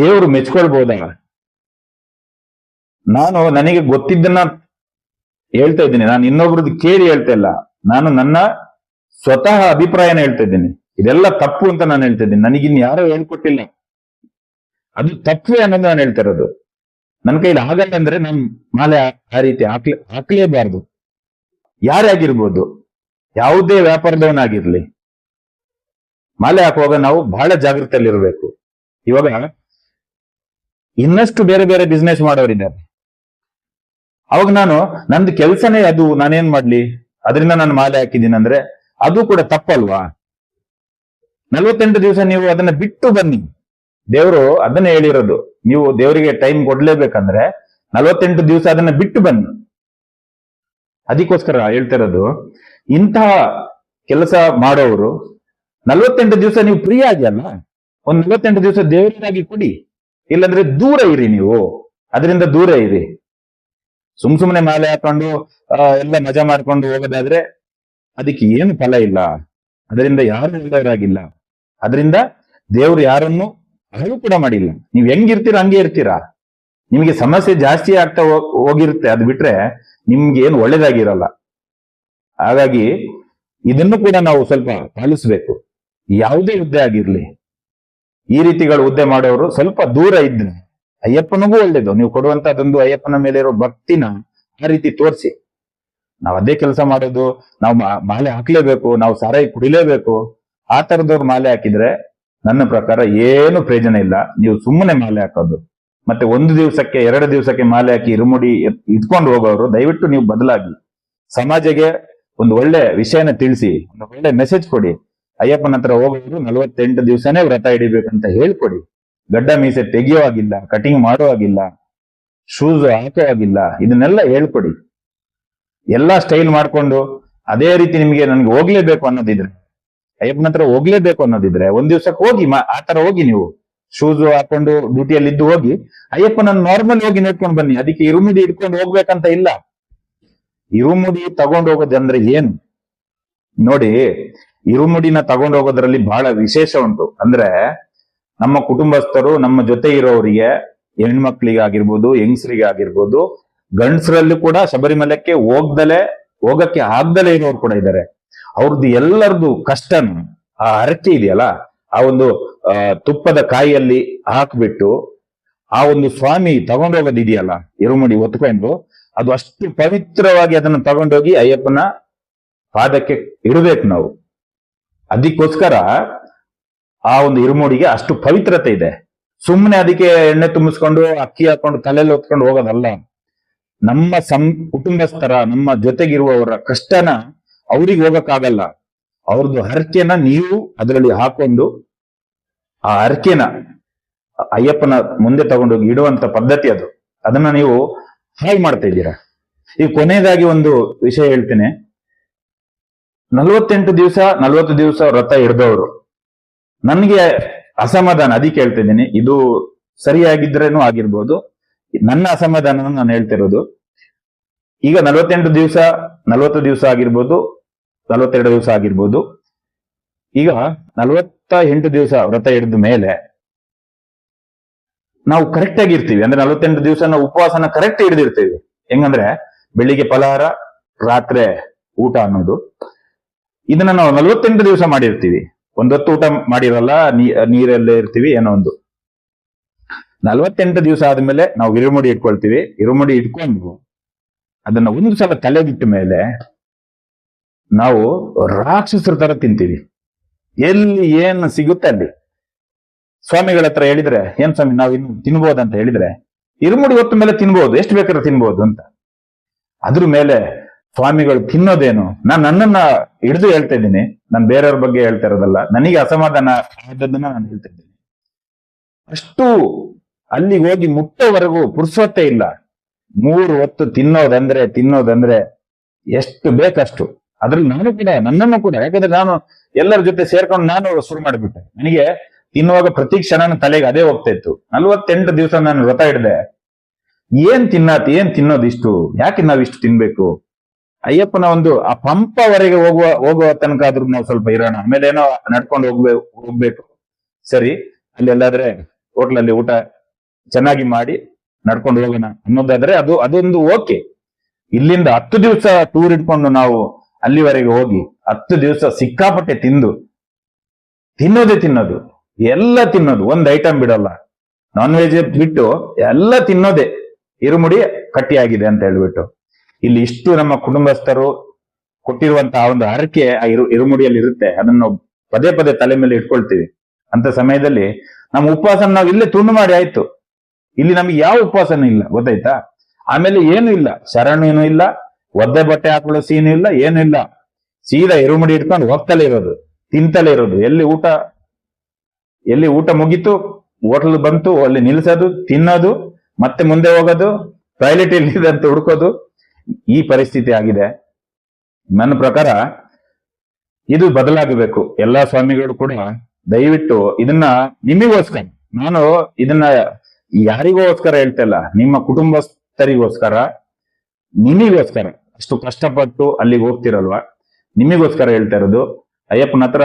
ದೇವರು ಮೆಚ್ಕೊಳ್ಬಹುದ ನಾನು ನನಗೆ ಗೊತ್ತಿದ್ದನ್ನ ಹೇಳ್ತಾ ಇದ್ದೀನಿ, ನಾನು ಇನ್ನೊಬ್ರದ್ದು ಕೇಳಿ ಹೇಳ್ತಾ ಇಲ್ಲ, ನಾನು ನನ್ನ ಸ್ವತಃ ಅಭಿಪ್ರಾಯನ ಹೇಳ್ತಾ ಇದ್ದೀನಿ, ಇದೆಲ್ಲ ತಪ್ಪು ಅಂತ ನಾನು ಹೇಳ್ತಾ ಇದ್ದೀನಿ ನನಗಿನ್ ಯಾರೋ ಹೇಳ್ಕೊಟ್ಟಿಲ್ಲ. ಅದು ತಪ್ಪೇ ಅನ್ನೋದು ನಾನು ಹೇಳ್ತಿರೋದು ನನ್ನ ಕೈಲಿ ಆಗಲ್ಲ ಅಂದ್ರೆ ನಮ್ ಮಾಲೆ ಆ- ರೀತಿ ಹಾಕ್ಲೆ, ಹಾಕ್ಲೇಬಾರ್ದು. ಯಾರೇ ಆಗಿರ್ಬೋದು, ಯಾವುದೇ ವ್ಯಾಪಾರದವನಾಗಿರ್ಲಿ, ಮಾಲೆ ಹಾಕುವಾಗ ನಾವು ಬಹಳ ಜಾಗೃತಲ್ಲಿರ್ಬೇಕು ಇವಾಗ ಇನ್ನಷ್ಟು ಬೇರೆ ಬೇರೆ ಬಿಸ್ನೆಸ್ ಮಾಡೋರಿದ್ದಾರೆ. ಅವಾಗ ನಾನು, ನಂದು ಕೆಲಸನೇ ಅದು, ನಾನೇನ್ ಮಾಡ್ಲಿ? ಅದರಿಂದ ನಾನು ಮಾಲೆ ಹಾಕಿದ್ದೀನಿ ಅಂದ್ರೆ ಅದು ಕೂಡ ತಪ್ಪಲ್ವಾ? ನಲ್ವತ್ತೆಂಟು ದಿವಸ ನೀವು ಅದನ್ನ ಬಿಟ್ಟು ಬನ್ನಿ. ದೇವರು ಅದನ್ನ ಹೇಳಿರೋದು. ನೀವು ದೇವರಿಗೆ ಟೈಮ್ ಕೊಡ್ಲೇಬೇಕಂದ್ರೆ ನಲವತ್ತೆಂಟು ದಿವಸ ಅದನ್ನ ಬಿಟ್ಟು ಬನ್ನಿ. ಅದಕ್ಕೋಸ್ಕರ ಹೇಳ್ತಾ ಇರೋದು, ಇಂತಹ ಕೆಲಸ ಮಾಡೋರು ನಲವತ್ತೆಂಟು ದಿವಸ ನೀವು ಫ್ರೀ ಆಗಿಯಲ್ಲ ಒಂದ್ ನಲವತ್ತೆಂಟು ದಿವಸ ದೇವರಿಗಾಗಿ ಕೊಡಿ. ಇಲ್ಲಾಂದ್ರೆ ದೂರ ಇರಿ ನೀವು. ಅದರಿಂದ ದೂರ ಇರಿ. ಸುಮ್ ಸುಮ್ಮನೆ ಮಾಲೆ ಹಾಕೊಂಡು ಎಲ್ಲ ಮಜಾ ಮಾಡ್ಕೊಂಡು ಹೋಗೋದಾದ್ರೆ ಅದಕ್ಕೆ ಏನು ಫಲ ಇಲ್ಲ. ಅದರಿಂದ ಯಾರು ಇಲ್ಲ ಅದರಿಂದ ದೇವ್ರು ಯಾರನ್ನು ಅಳು ಕೂಡ ಮಾಡಿಲ್ಲ. ನೀವ್ ಹೆಂಗಿರ್ತೀರ ಹಂಗೆ ಇರ್ತೀರಾ. ನಿಮಗೆ ಸಮಸ್ಯೆ ಜಾಸ್ತಿ ಆಗ್ತಾ ಹೋಗ್- ಹೋಗಿರುತ್ತೆ, ಅದು ಬಿಟ್ರೆ ನಿಮ್ಗೆ ಏನು ಒಳ್ಳೇದಾಗಿರಲ್ಲ. ಹಾಗಾಗಿ ಇದನ್ನು ಕೂಡ ನಾವು ಸ್ವಲ್ಪ ಪಾಲಿಸ್ಬೇಕು. ಯಾವುದೇ ಹುದ್ದೆ ಆಗಿರ್ಲಿ, ಈ ರೀತಿಗಳು ಹುದ್ದೆ ಮಾಡೋರು ಸ್ವಲ್ಪ ದೂರ ಇದ್ರೆ ಅಯ್ಯಪ್ಪನಿಗೂ ಒಳ್ಳೇದು. ನೀವು ಕೊಡುವಂತದೊಂದು ಅಯ್ಯಪ್ಪನ ಮೇಲೆ ಇರೋ ಭಕ್ತಿನ ಆ ರೀತಿ ತೋರಿಸಿ. ನಾವು ಅದೇ ಕೆಲಸ ಮಾಡೋದು, ನಾವು ಮಾಲೆ ಹಾಕ್ಲೇಬೇಕು, ನಾವು ಸಾರಾಯಿ ಕುಡಿಲೇಬೇಕು. ಆ ತರದವ್ರು ಮಾಲೆ ಹಾಕಿದ್ರೆ ನನ್ನ ಪ್ರಕಾರ ಏನು ಪ್ರಯೋಜನ ಇಲ್ಲ. ನೀವು ಸುಮ್ಮನೆ ಮಾಲೆ ಹಾಕೋದು. ಮತ್ತೆ ಒಂದು ದಿವಸಕ್ಕೆ, ಎರಡು ದಿವಸಕ್ಕೆ ಮಾಲೆ ಹಾಕಿ ಇರುಮುಡಿ ಇಟ್ಕೊಂಡು ಹೋಗೋರು, ದಯವಿಟ್ಟು ನೀವು ಬದಲಾಗಿ. ಸಮಾಜಕ್ಕೆ ಒಂದು ಒಳ್ಳೆ ವಿಷಯನ ತಿಳಿಸಿ, ಒಂದು ಒಳ್ಳೆ ಮೆಸೇಜ್ ಕೊಡಿ. ಅಯ್ಯಪ್ಪನ ಹತ್ರ ಹೋಗೋರು ನಲವತ್ತೆಂಟು ದಿವಸನೇ ವ್ರತ ಹಿಡಿಬೇಕಂತ ಹೇಳ್ಕೊಡಿ. ಗಡ್ಡ ಮೀಸೆ ತೆಗಿಯೋ ಆಗಿಲ್ಲ ಕಟಿಂಗ್ ಮಾಡೋ ಆಗಿಲ್ಲ ಶೂಸ್ ಹಾಕೋ ಆಗಿಲ್ಲ ಇದನ್ನೆಲ್ಲ ಹೇಳ್ಕೊಡಿ. ಎಲ್ಲಾ ಸ್ಟೈಲ್ ಮಾಡ್ಕೊಂಡು, ಅದೇ ರೀತಿ ನಿಮಗೆ ನನ್ಗೆ ಹೋಗ್ಲೇಬೇಕು ಅನ್ನೋದಿದ್ರೆ. ಅಯ್ಯಪ್ಪನ ಹತ್ರ ಹೋಗ್ಲೇಬೇಕು ಅನ್ನೋದಿದ್ರೆ ಒಂದ್ ದಿವ್ಸಕ್ಕೆ ಹೋಗಿ ಆತರ ಹೋಗಿ ನೀವು. ಶೂಸ್ ಹಾಕೊಂಡು ಡ್ಯೂಟಿಯಲ್ಲಿ ಇದ್ದು ಹೋಗಿ ಅಯ್ಯಪ್ಪನ ನಾರ್ಮಲ್ ಹೋಗಿ ನೋಡ್ಕೊಂಡು ಬನ್ನಿ. ಅದಕ್ಕೆ ಇರುಮುಡಿ ಇಟ್ಕೊಂಡು ಹೋಗ್ಬೇಕಂತ ಇಲ್ಲ. ಇರುಮುಡಿ ತಗೊಂಡು ಹೋಗೋದಂದ್ರೆ ಏನು? ನೋಡಿ ಇರುಮುಡಿನ ತಗೊಂಡು ಹೋಗೋದ್ರಲ್ಲಿ ಬಹಳ ವಿಶೇಷ ಉಂಟು. ಅಂದ್ರೆ ನಮ್ಮ ಕುಟುಂಬಸ್ಥರು, ನಮ್ಮ ಜೊತೆ ಇರೋರಿಗೆ, ಹೆಣ್ಮಕ್ಳಿಗಾಗಿರ್ಬೋದು ಹೆಂಗಸರಿಗೆ ಆಗಿರ್ಬೋದು ಗಂಡಸರಲ್ಲೂ ಕೂಡ ಶಬರಿಮಲೆಕ್ಕೆ ಹೋಗ್ದಲೆ, ಹೋಗಕ್ಕೆ ಆಗ್ದಲೇ ಇರೋರು ಕೂಡ ಇದ್ದಾರೆ. ಅವ್ರದ್ದು ಎಲ್ಲರದು ಕಷ್ಟನು ಆ ಹರಕೆ ಇದೆಯಲ್ಲ, ಆ ಒಂದು ತುಪ್ಪದ ಕಾಯಿಯಲ್ಲಿ ಹಾಕ್ಬಿಟ್ಟು ಆ ಒಂದು ಸ್ವಾಮಿ ತಗೊಂಡೋಗೋದು ಇದೆಯಲ್ಲ ಇರುಮುಡಿ ಹೊತ್ಕೊಂಡು, ಅದು ಅಷ್ಟು ಪವಿತ್ರವಾಗಿ ಅದನ್ನ ತಗೊಂಡೋಗಿ ಅಯ್ಯಪ್ಪನ ಪಾದಕ್ಕೆ ಇಡಬೇಕು ನಾವು. ಅದಕ್ಕೋಸ್ಕರ ಆ ಒಂದು ಇರುಮುಡಿಗೆ ಅಷ್ಟು ಪವಿತ್ರತೆ ಇದೆ. ಸುಮ್ಮನೆ ಅದಕ್ಕೆ ಎಣ್ಣೆ ತುಂಬಿಸ್ಕೊಂಡು, ಅಕ್ಕಿ ಹಾಕೊಂಡು ತಲೆಯಲ್ಲಿ ಹೊತ್ಕೊಂಡು ಹೋಗೋದಲ್ಲ, ನಮ್ಮ ಸಂ, ಕುಟುಂಬಸ್ಥರ, ನಮ್ಮ ಜೊತೆಗಿರುವವರ ಕಷ್ಟನ ಅವ್ರಿಗೆ ಹೋಗಕ್ಕಾಗಲ್ಲ. ಅವ್ರದ್ದು ಹರಕೆನ ನೀವು ಅದರಲ್ಲಿ ಹಾಕೊಂಡು ಆ ಹರಕೆನ ಅಯ್ಯಪ್ಪನ ಮುಂದೆ ತಗೊಂಡೋಗಿ ಇಡುವಂತ ಪದ್ಧತಿ ಅದು. ಅದನ್ನ ನೀವು ಹಾಳು ಮಾಡ್ತಾ ಇದ್ದೀರಾ. ಈ ಕೊನೆಯದಾಗಿ ಒಂದು ವಿಷಯ ಹೇಳ್ತೇನೆ. ನಲ್ವತ್ತೆಂಟು ದಿವಸ, ನಲ್ವತ್ತು ದಿವಸ ವ್ರತ ಹಿಡ್ದವರು ನನ್ಗೆ ಅಸಮಾಧಾನ ಅದಕ್ಕೆ ಹೇಳ್ತಾ ಇದ್ದೀನಿ. ಇದು ಸರಿಯಾಗಿದ್ರೇನು ಆಗಿರ್ಬೋದು. ನನ್ನ ಅಸಮಾಧಾನ ನಾನು ಹೇಳ್ತಿರೋದು. ಈಗ ನಲ್ವತ್ತೆಂಟು ದಿವಸ, ನಲ್ವತ್ತು ದಿವಸ ಆಗಿರ್ಬೋದು. ನಲವತ್ತೆರಡು ದಿವಸ ಆಗಿರ್ಬೋದು. ಈಗ ನಲವತ್ತ ಎಂಟು ದಿವಸ ವ್ರತ ಹಿಡಿದ ಮೇಲೆ ನಾವು ಕರೆಕ್ಟ್ ಆಗಿ ಇರ್ತೀವಿ. ಅಂದ್ರೆ ನಲವತ್ತೆಂಟು ದಿವಸ ನಾವು ಉಪವಾಸನ ಕರೆಕ್ಟ್ ಹಿಡಿದಿರ್ತೀವಿ. ಹೆಂಗಂದ್ರೆ ಬೆಳಿಗ್ಗೆ ಫಲಹಾರ ರಾತ್ರಿ ಊಟ ಅನ್ನೋದು. ಇದನ್ನ ನಾವು ನಲವತ್ತೆಂಟು ದಿವಸ ಮಾಡಿರ್ತೀವಿ. ಒಂದೊತ್ತು ಊಟ ಮಾಡಿರಲ್ಲ ನೀರಲ್ಲೇ ಇರ್ತೀವಿ ಏನೋ ಒಂದು. ನಲವತ್ತೆಂಟು ದಿವಸ ಆದ್ಮೇಲೆ ನಾವು ಇರುಮುಡಿ ಇಟ್ಕೊಳ್ತೀವಿ. ಇರುಮುಡಿ ಇಟ್ಕೊಂಡು ಅದನ್ನ ಒಂದು ಸಲ ತಲೆಗಿಟ್ಟ ಮೇಲೆ ನಾವು ರಾಕ್ಷಸರ ತರ ತಿಂತೀವಿ. ಎಲ್ಲಿ ಏನು ಸಿಗುತ್ತೆ ಅಲ್ಲಿ? ಸ್ವಾಮಿಗಳ ಹತ್ರ ಹೇಳಿದ್ರೆ, ಏನ್ ಸ್ವಾಮಿ, ನಾವು ಇನ್ನು ತಿನ್ಬೋದಂತ ಹೇಳಿದ್ರೆ, ಇರುಮುಡಿ ಹೊತ್ತ ಮೇಲೆ ತಿನ್ಬೋದು, ಎಷ್ಟು ಬೇಕಾದ್ರೆ ತಿನ್ಬೋದು ಅಂತ. ಅದ್ರ ಮೇಲೆ ಸ್ವಾಮಿಗಳು ತಿನ್ನೋದೇನು? ನಾನು ನನ್ನನ್ನ ಹಿಡಿದು ಹೇಳ್ತಾ ಇದ್ದೀನಿ. ನಾನು ಬೇರೆಯವ್ರ ಬಗ್ಗೆ ಹೇಳ್ತಾ ಇರೋದಲ್ಲ. ನನಗೆ ಅಸಮಾಧಾನ ಆದದ್ದನ್ನ ನಾನು ಹೇಳ್ತಾ ಇದ್ದೀನಿ. ಅಷ್ಟು ಅಲ್ಲಿ ಹೋಗಿ ಮುಟ್ಟೋವರೆಗೂ ಪುರ್ಸೊತ್ತೇ ಇಲ್ಲ. ಮೂರು ಹೊತ್ತು ತಿನ್ನೋದಂದ್ರೆ ತಿನ್ನೋದಂದ್ರೆ, ಎಷ್ಟು ಬೇಕಷ್ಟು. ಅದ್ರಲ್ಲಿ ನಾನು ಕೂಡ, ನನ್ನನ್ನು ಕೂಡ, ಯಾಕಂದ್ರೆ ನಾನು ಎಲ್ಲರ ಜೊತೆ ಸೇರ್ಕೊಂಡು ನಾನು ಶುರು ಮಾಡಿಬಿಟ್ಟೆ. ನನಗೆ ತಿನ್ನುವಾಗ ಪ್ರತಿ ಕ್ಷಣ ತಲೆಗೆ ಅದೇ ಹೋಗ್ತಾ ಇತ್ತು. ನಲ್ವತ್ತೆಂಟು ದಿವಸ ನಾನು ವ್ರತ ಹಿಡ್ದೆ ಏನ್ ತಿನ್ನಾತ್, ಏನ್ ತಿನ್ನೋದು ಇಷ್ಟು? ಯಾಕೆ ನಾವ್ ಇಷ್ಟು ತಿನ್ಬೇಕು? ಅಯ್ಯಪ್ಪನ ಒಂದು, ಆ ಪಂಪವರೆಗೆ ಹೋಗುವ ಹೋಗುವ ತನಕ ಆದ್ರೂ ನಾವು ಸ್ವಲ್ಪ ಇರೋಣ. ಆಮೇಲೆ ಏನೋ ನಡ್ಕೊಂಡು ಹೋಗ್ಬೇ, ಹೋಗ್ಬೇಕು. ಸರಿ, ಅಲ್ಲಿ ಎಲ್ಲಾದ್ರೆ ಹೋಟ್ಲಲ್ಲಿ ಊಟ ಚೆನ್ನಾಗಿ ಮಾಡಿ ನಡ್ಕೊಂಡು ಹೋಗೋಣ ಅನ್ನೋದಾದ್ರೆ ಅದು, ಅದೊಂದು ಓಕೆ ಇಲ್ಲಿಂದ ಹತ್ತು ದಿವಸ ಟೂರ್ ಇಟ್ಕೊಂಡು ನಾವು ಅಲ್ಲಿವರೆಗೆ ಹೋಗಿ ಹತ್ತು ದಿವಸ ಸಿಕ್ಕಾಪಟ್ಟೆ ತಿಂದು, ತಿನ್ನೋದೇ ತಿನ್ನೋದು, ಎಲ್ಲ ತಿನ್ನೋದು, ಒಂದು ಐಟಮ್ ಬಿಡಲ್ಲ. ನಾನ್ ವೆಜ್ ಬಿಟ್ಟು ಎಲ್ಲ ತಿನ್ನೋದೇ, ಇರುಮುಡಿ ಕಟ್ಟಿಯಾಗಿದೆ ಅಂತ ಹೇಳ್ಬಿಟ್ಟು. ಇಲ್ಲಿ ಇಷ್ಟು ನಮ್ಮ ಕುಟುಂಬಸ್ಥರು ಕೊಟ್ಟಿರುವಂತಹ ಒಂದು ಹರಕೆ ಆ ಇರು ಇರುಮುಡಿಯಲ್ಲಿ ಇರುತ್ತೆ ಅದನ್ನು ಪದೇ ಪದೇ ತಲೆ ಮೇಲೆ ಇಟ್ಕೊಳ್ತೀವಿ. ಅಂತ ಸಮಯದಲ್ಲಿ ನಮ್ಮ ಉಪವಾಸ ನಾವು ಇಲ್ಲೇ ತುಂಡು ಮಾಡಿ ಆಯ್ತು. ಇಲ್ಲಿ ನಮಗೆ ಯಾವ ಉಪವಾಸನೂ ಇಲ್ಲ, ಗೊತ್ತಾಯ್ತಾ? ಆಮೇಲೆ ಏನು ಇಲ್ಲ ಶರಣು ಇಲ್ಲ ಒದ್ದೆ ಬಟ್ಟೆ ಹಾಕೊಳ್ಳೋ ಸೀನ್ ಇಲ್ಲ, ಏನಿಲ್ಲ. ಸೀದಾ ಎರುಮಡಿ ಇಟ್ಕೊಂಡು ಹೋಗ್ತಲೇ ಇರೋದು, ತಿಂತಲೇ ಇರೋದು. ಎಲ್ಲಿ ಊಟ ಎಲ್ಲಿ ಊಟ ಮುಗೀತು, ಹೋಟ್ಲ್ ಬಂತು, ಅಲ್ಲಿ ನಿಲ್ಸೋದು, ತಿನ್ನೋದು, ಮತ್ತೆ ಮುಂದೆ ಹೋಗೋದು ಟಾಯ್ಲೆಟ್ ಎಲ್ಲಿದೆ ಅಂತ ಹುಡ್ಕೋದು. ಈ ಪರಿಸ್ಥಿತಿ ಆಗಿದೆ. ನನ್ನ ಪ್ರಕಾರ ಇದು ಬದಲಾಗಬೇಕು. ಎಲ್ಲಾ ಸ್ವಾಮಿಗಳು ಕೂಡ ದಯವಿಟ್ಟು ಇದನ್ನ ನಿಮಗೋಸ್ಕರ, ನಾನು ಇದನ್ನ ಯಾರಿಗೋಸ್ಕರ ಹೇಳ್ತಿಲ್ಲ, ನಿಮ್ಮ ಕುಟುಂಬಸ್ಥರಿಗೋಸ್ಕರ, ನಿಮಗೋಸ್ಕರ. ಅಷ್ಟು ಕಷ್ಟಪಟ್ಟು ಅಲ್ಲಿಗೆ ಹೋಗ್ತಿರಲ್ವಾ? ನಿಮಗೋಸ್ಕರ ಹೇಳ್ತಾ ಇರೋದು, ಅಯ್ಯಪ್ಪನ ಹತ್ರ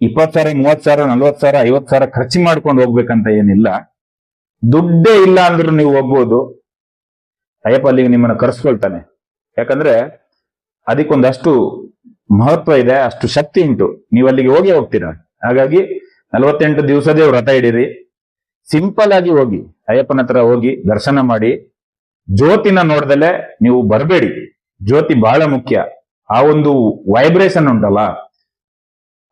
ಇಪ್ಪತ್ತು ಸಾವಿರ ಮೂವತ್ ಸಾವಿರ ನಲ್ವತ್ ಸಾವಿರ ಐವತ್ ಸಾವಿರ ಖರ್ಚು ಮಾಡ್ಕೊಂಡು ಹೋಗ್ಬೇಕಂತ ಏನಿಲ್ಲ. ದುಡ್ಡೇ ಇಲ್ಲ ಅಂದ್ರೂ ನೀವು ಹೋಗ್ಬೋದು. ಅಯ್ಯಪ್ಪ ಅಲ್ಲಿಗೆ ನಿಮ್ಮನ್ನ ಕರೆಸ್ಕೊಳ್ತಾನೆ. ಯಾಕಂದ್ರೆ ಅದಕ್ಕೊಂದಷ್ಟು ಮಹತ್ವ ಇದೆ, ಅಷ್ಟು ಶಕ್ತಿ ಉಂಟು. ನೀವು ಅಲ್ಲಿಗೆ ಹೋಗಿ ಹೋಗ್ತೀರಾ? ಹಾಗಾಗಿ ನಲವತ್ತೆಂಟು ದಿವಸದೇ ವ್ರತ ಹಿಡೀರಿ ಸಿಂಪಲ್ ಆಗಿ ಹೋಗಿ. ಅಯ್ಯಪ್ಪನ ಹತ್ರ ಹೋಗಿ ದರ್ಶನ ಮಾಡಿ. ಜ್ಯೋತಿನ ನೋಡ್ದಲೆ ನೀವು ಬರಬೇಡಿ. ಜ್ಯೋತಿ ಬಹಳ ಮುಖ್ಯ. ಆ ಒಂದು ವೈಬ್ರೇಷನ್ ಉಂಟಲ್ಲ,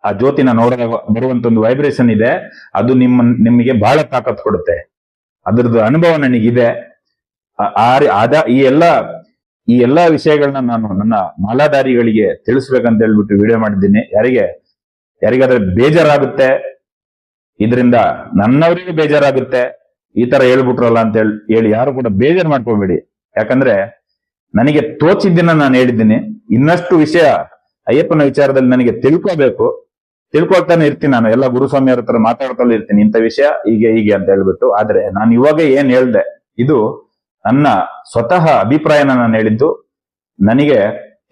ಆ ಜ್ಯೋತಿನ ನೋಡ ಬರುವಂತ ಒಂದು ವೈಬ್ರೇಷನ್ ಇದೆ. ಅದು ನಿಮ್ಮ, ನಿಮಗೆ ಬಹಳ ತಾಕತ್ ಕೊಡುತ್ತೆ. ಅದರದ್ದು ಅನುಭವ ನನಗಿದೆ. ಆದ, ಈ ಎಲ್ಲ, ಈ ಎಲ್ಲಾ ವಿಷಯಗಳನ್ನ ನಾನು ನನ್ನ ಮಾಲಾಧಾರಿಗಳಿಗೆ ತಿಳಿಸ್ಬೇಕಂತ ಹೇಳ್ಬಿಟ್ಟು ವಿಡಿಯೋ ಮಾಡಿದ್ದೀನಿ. ಯಾರಿಗೆ, ಯಾರಿಗಾದ್ರೆ ಬೇಜಾರಾಗುತ್ತೆ, ಇದರಿಂದ ನನ್ನವರಿಗೆ ಬೇಜಾರಾಗುತ್ತೆ. ಈ ತರ ಹೇಳ್ಬಿಟ್ರಲ್ಲ ಅಂತ ಹೇಳಿ ಹೇಳಿ ಯಾರು ಕೂಡ ಬೇಜಾರು ಮಾಡ್ಕೋಬೇಡಿ. ಯಾಕಂದ್ರೆ ನನಗೆ ತೋಚಿದ್ದನ್ನ ನಾನು ಹೇಳಿದ್ದೀನಿ. ಇನ್ನಷ್ಟು ವಿಷಯ ಅಯ್ಯಪ್ಪನ ವಿಚಾರದಲ್ಲಿ ನನಗೆ ತಿಳ್ಕೋಬೇಕು. ತಿಳ್ಕೊಳ್ತಾನೆ ಇರ್ತೀನಿ ನಾನು. ಎಲ್ಲ ಗುರುಸ್ವಾಮಿಯವ್ರ ಹತ್ರ ಮಾತಾಡ್ತಲೇ ಇರ್ತೀನಿ. ಇಂಥ ವಿಷಯ ಹೀಗೆ ಹೀಗೆ ಅಂತ ಹೇಳ್ಬಿಟ್ಟು. ಆದ್ರೆ ನಾನು ಇವಾಗ ಏನ್ ಹೇಳ್ದೆ, ಇದು ನನ್ನ ಸ್ವತಃ ಅಭಿಪ್ರಾಯನ ನಾನು ಹೇಳಿದ್ದು, ನನಗೆ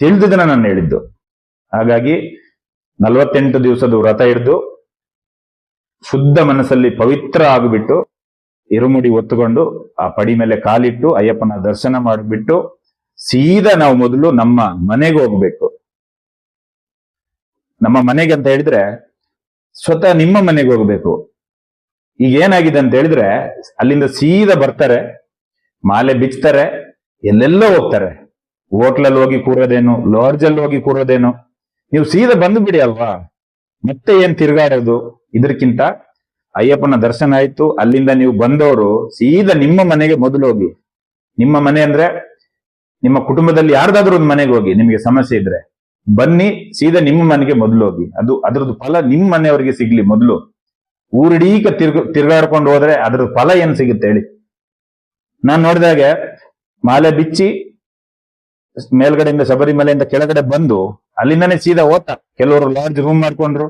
ತಿಳಿದಿದ್ದನ್ನ ನಾನು ಹೇಳಿದ್ದು. ಹಾಗಾಗಿ ನಲವತ್ತೆಂಟು ದಿವಸದ ವ್ರತ ಹಿಡಿದು ಶುದ್ಧ ಮನಸ್ಸಲ್ಲಿ ಪವಿತ್ರ ಆಗಿಬಿಟ್ಟು ಇರುಮುಡಿ ಒತ್ತುಕೊಂಡು ಆ ಪಡಿ ಮೇಲೆ ಕಾಲಿಟ್ಟು ಅಯ್ಯಪ್ಪನ ದರ್ಶನ ಮಾಡಿಬಿಟ್ಟು ಸೀದಾ ನಾವು ಮೊದಲು ನಮ್ಮ ಮನೆಗೆ ಹೋಗ್ಬೇಕು. ನಮ್ಮ ಮನೆಗೆ ಅಂತ ಹೇಳಿದ್ರೆ ಸ್ವತಃ ನಿಮ್ಮ ಮನೆಗೆ ಹೋಗ್ಬೇಕು. ಈಗ ಏನಾಗಿದೆ ಅಂತ ಹೇಳಿದ್ರೆ ಅಲ್ಲಿಂದ ಸೀದಾ ಬರ್ತಾರೆ, ಮಾಲೆ ಬಿಚ್ತಾರೆ, ಎಲ್ಲೆಲ್ಲೋ ಹೋಗ್ತಾರೆ. ಹೋಟ್ಲಲ್ಲಿ ಹೋಗಿ ಕೂರೋದೇನು, ಲಾಡ್ಜಲ್ಲಿ ಹೋಗಿ ಕೂರೋದೇನು. ನೀವು ಸೀದಾ ಬಂದು ಬಿಡಿ ಅಲ್ವಾ? ಮತ್ತೆ ಏನ್ ತಿರ್ಗಾಡೋದು? ಇದಕ್ಕಿಂತ ಅಯ್ಯಪ್ಪನ ದರ್ಶನ ಆಯ್ತು. ಅಲ್ಲಿಂದ ನೀವು ಬಂದವರು ಸೀದಾ ನಿಮ್ಮ ಮನೆಗೆ ಮೊದಲು ಹೋಗಿ. ನಿಮ್ಮ ಮನೆ ಅಂದ್ರೆ ನಿಮ್ಮ ಕುಟುಂಬದಲ್ಲಿ ಯಾರ್ದಾದ್ರೂ ಒಂದು ಮನೆಗೆ ಹೋಗಿ, ನಿಮಗೆ ಸಮಸ್ಯೆ ಇದ್ರೆ. ಬನ್ನಿ, ಸೀದಾ ನಿಮ್ಮ ಮನೆಗೆ ಮೊದಲು ಹೋಗಿ. ಅದು ಅದ್ರದ್ದು ಫಲ ನಿಮ್ಮ ಮನೆಯವರಿಗೆ ಸಿಗ್ಲಿ ಮೊದಲು. ಊರಿಡೀಕ ತಿರ್ಗ, ತಿರ್ಗಾಡ್ಕೊಂಡು ಹೋದ್ರೆ ಅದ್ರ ಫಲ ಏನ್ ಸಿಗುತ್ತೆ ಹೇಳಿ. ನಾನ್ ನೋಡಿದಾಗೆ ಮಾಲೆ ಬಿಚ್ಚಿ ಮೇಲ್ಗಡೆಯಿಂದ ಶಬರಿಮಲೆಯಿಂದ ಕೆಳಗಡೆ ಬಂದು ಅಲ್ಲಿಂದಾನೆ ಸೀದಾ ಹೋತ ಕೆಲವರು ಲಾಡ್ಜ್ ರೂಮ್ ಮಾಡ್ಕೊಂಡ್ರು.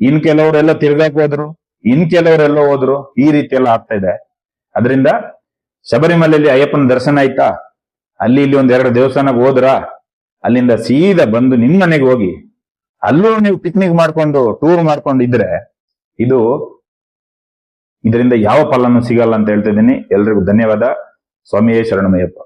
ಇನ್ ಕೆಲವರೆಲ್ಲ ತಿರ್ಗಾಕ್ ಹೋದ್ರು. ಇನ್ ಕೆಲವರೆಲ್ಲ ಹೋದ್ರು ಈ ರೀತಿ ಎಲ್ಲ ಆಗ್ತಾ ಇದೆ. ಅದರಿಂದ ಶಬರಿಮಲೆಯಲ್ಲಿ ಅಯ್ಯಪ್ಪನ ದರ್ಶನ ಆಯ್ತಾ? ಅಲ್ಲಿ ಇಲ್ಲಿ ಒಂದ್ ಎರಡು ದೇವಸ್ಥಾನಕ್ಕೆ ಹೋದ್ರ? ಅಲ್ಲಿಂದ ಸೀದಾ ಬಂದು ನಿಮ್ ಮನೆಗೆ ಹೋಗಿ. ಅಲ್ಲೂ ನೀವು ಪಿಕ್ನಿಕ್ ಮಾಡ್ಕೊಂಡು ಟೂರ್ ಮಾಡ್ಕೊಂಡು ಇದ್ರೆ ಇದು ಇದರಿಂದ ಯಾವ ಫಲನೂ ಸಿಗಲ್ಲ ಅಂತ ಹೇಳ್ತಾ ಇದ್ದೀನಿ. ಎಲ್ರಿಗೂ ಧನ್ಯವಾದ. ಸ್ವಾಮಿಯೇ ಶರಣಮಯ್ಯಪ್ಪ.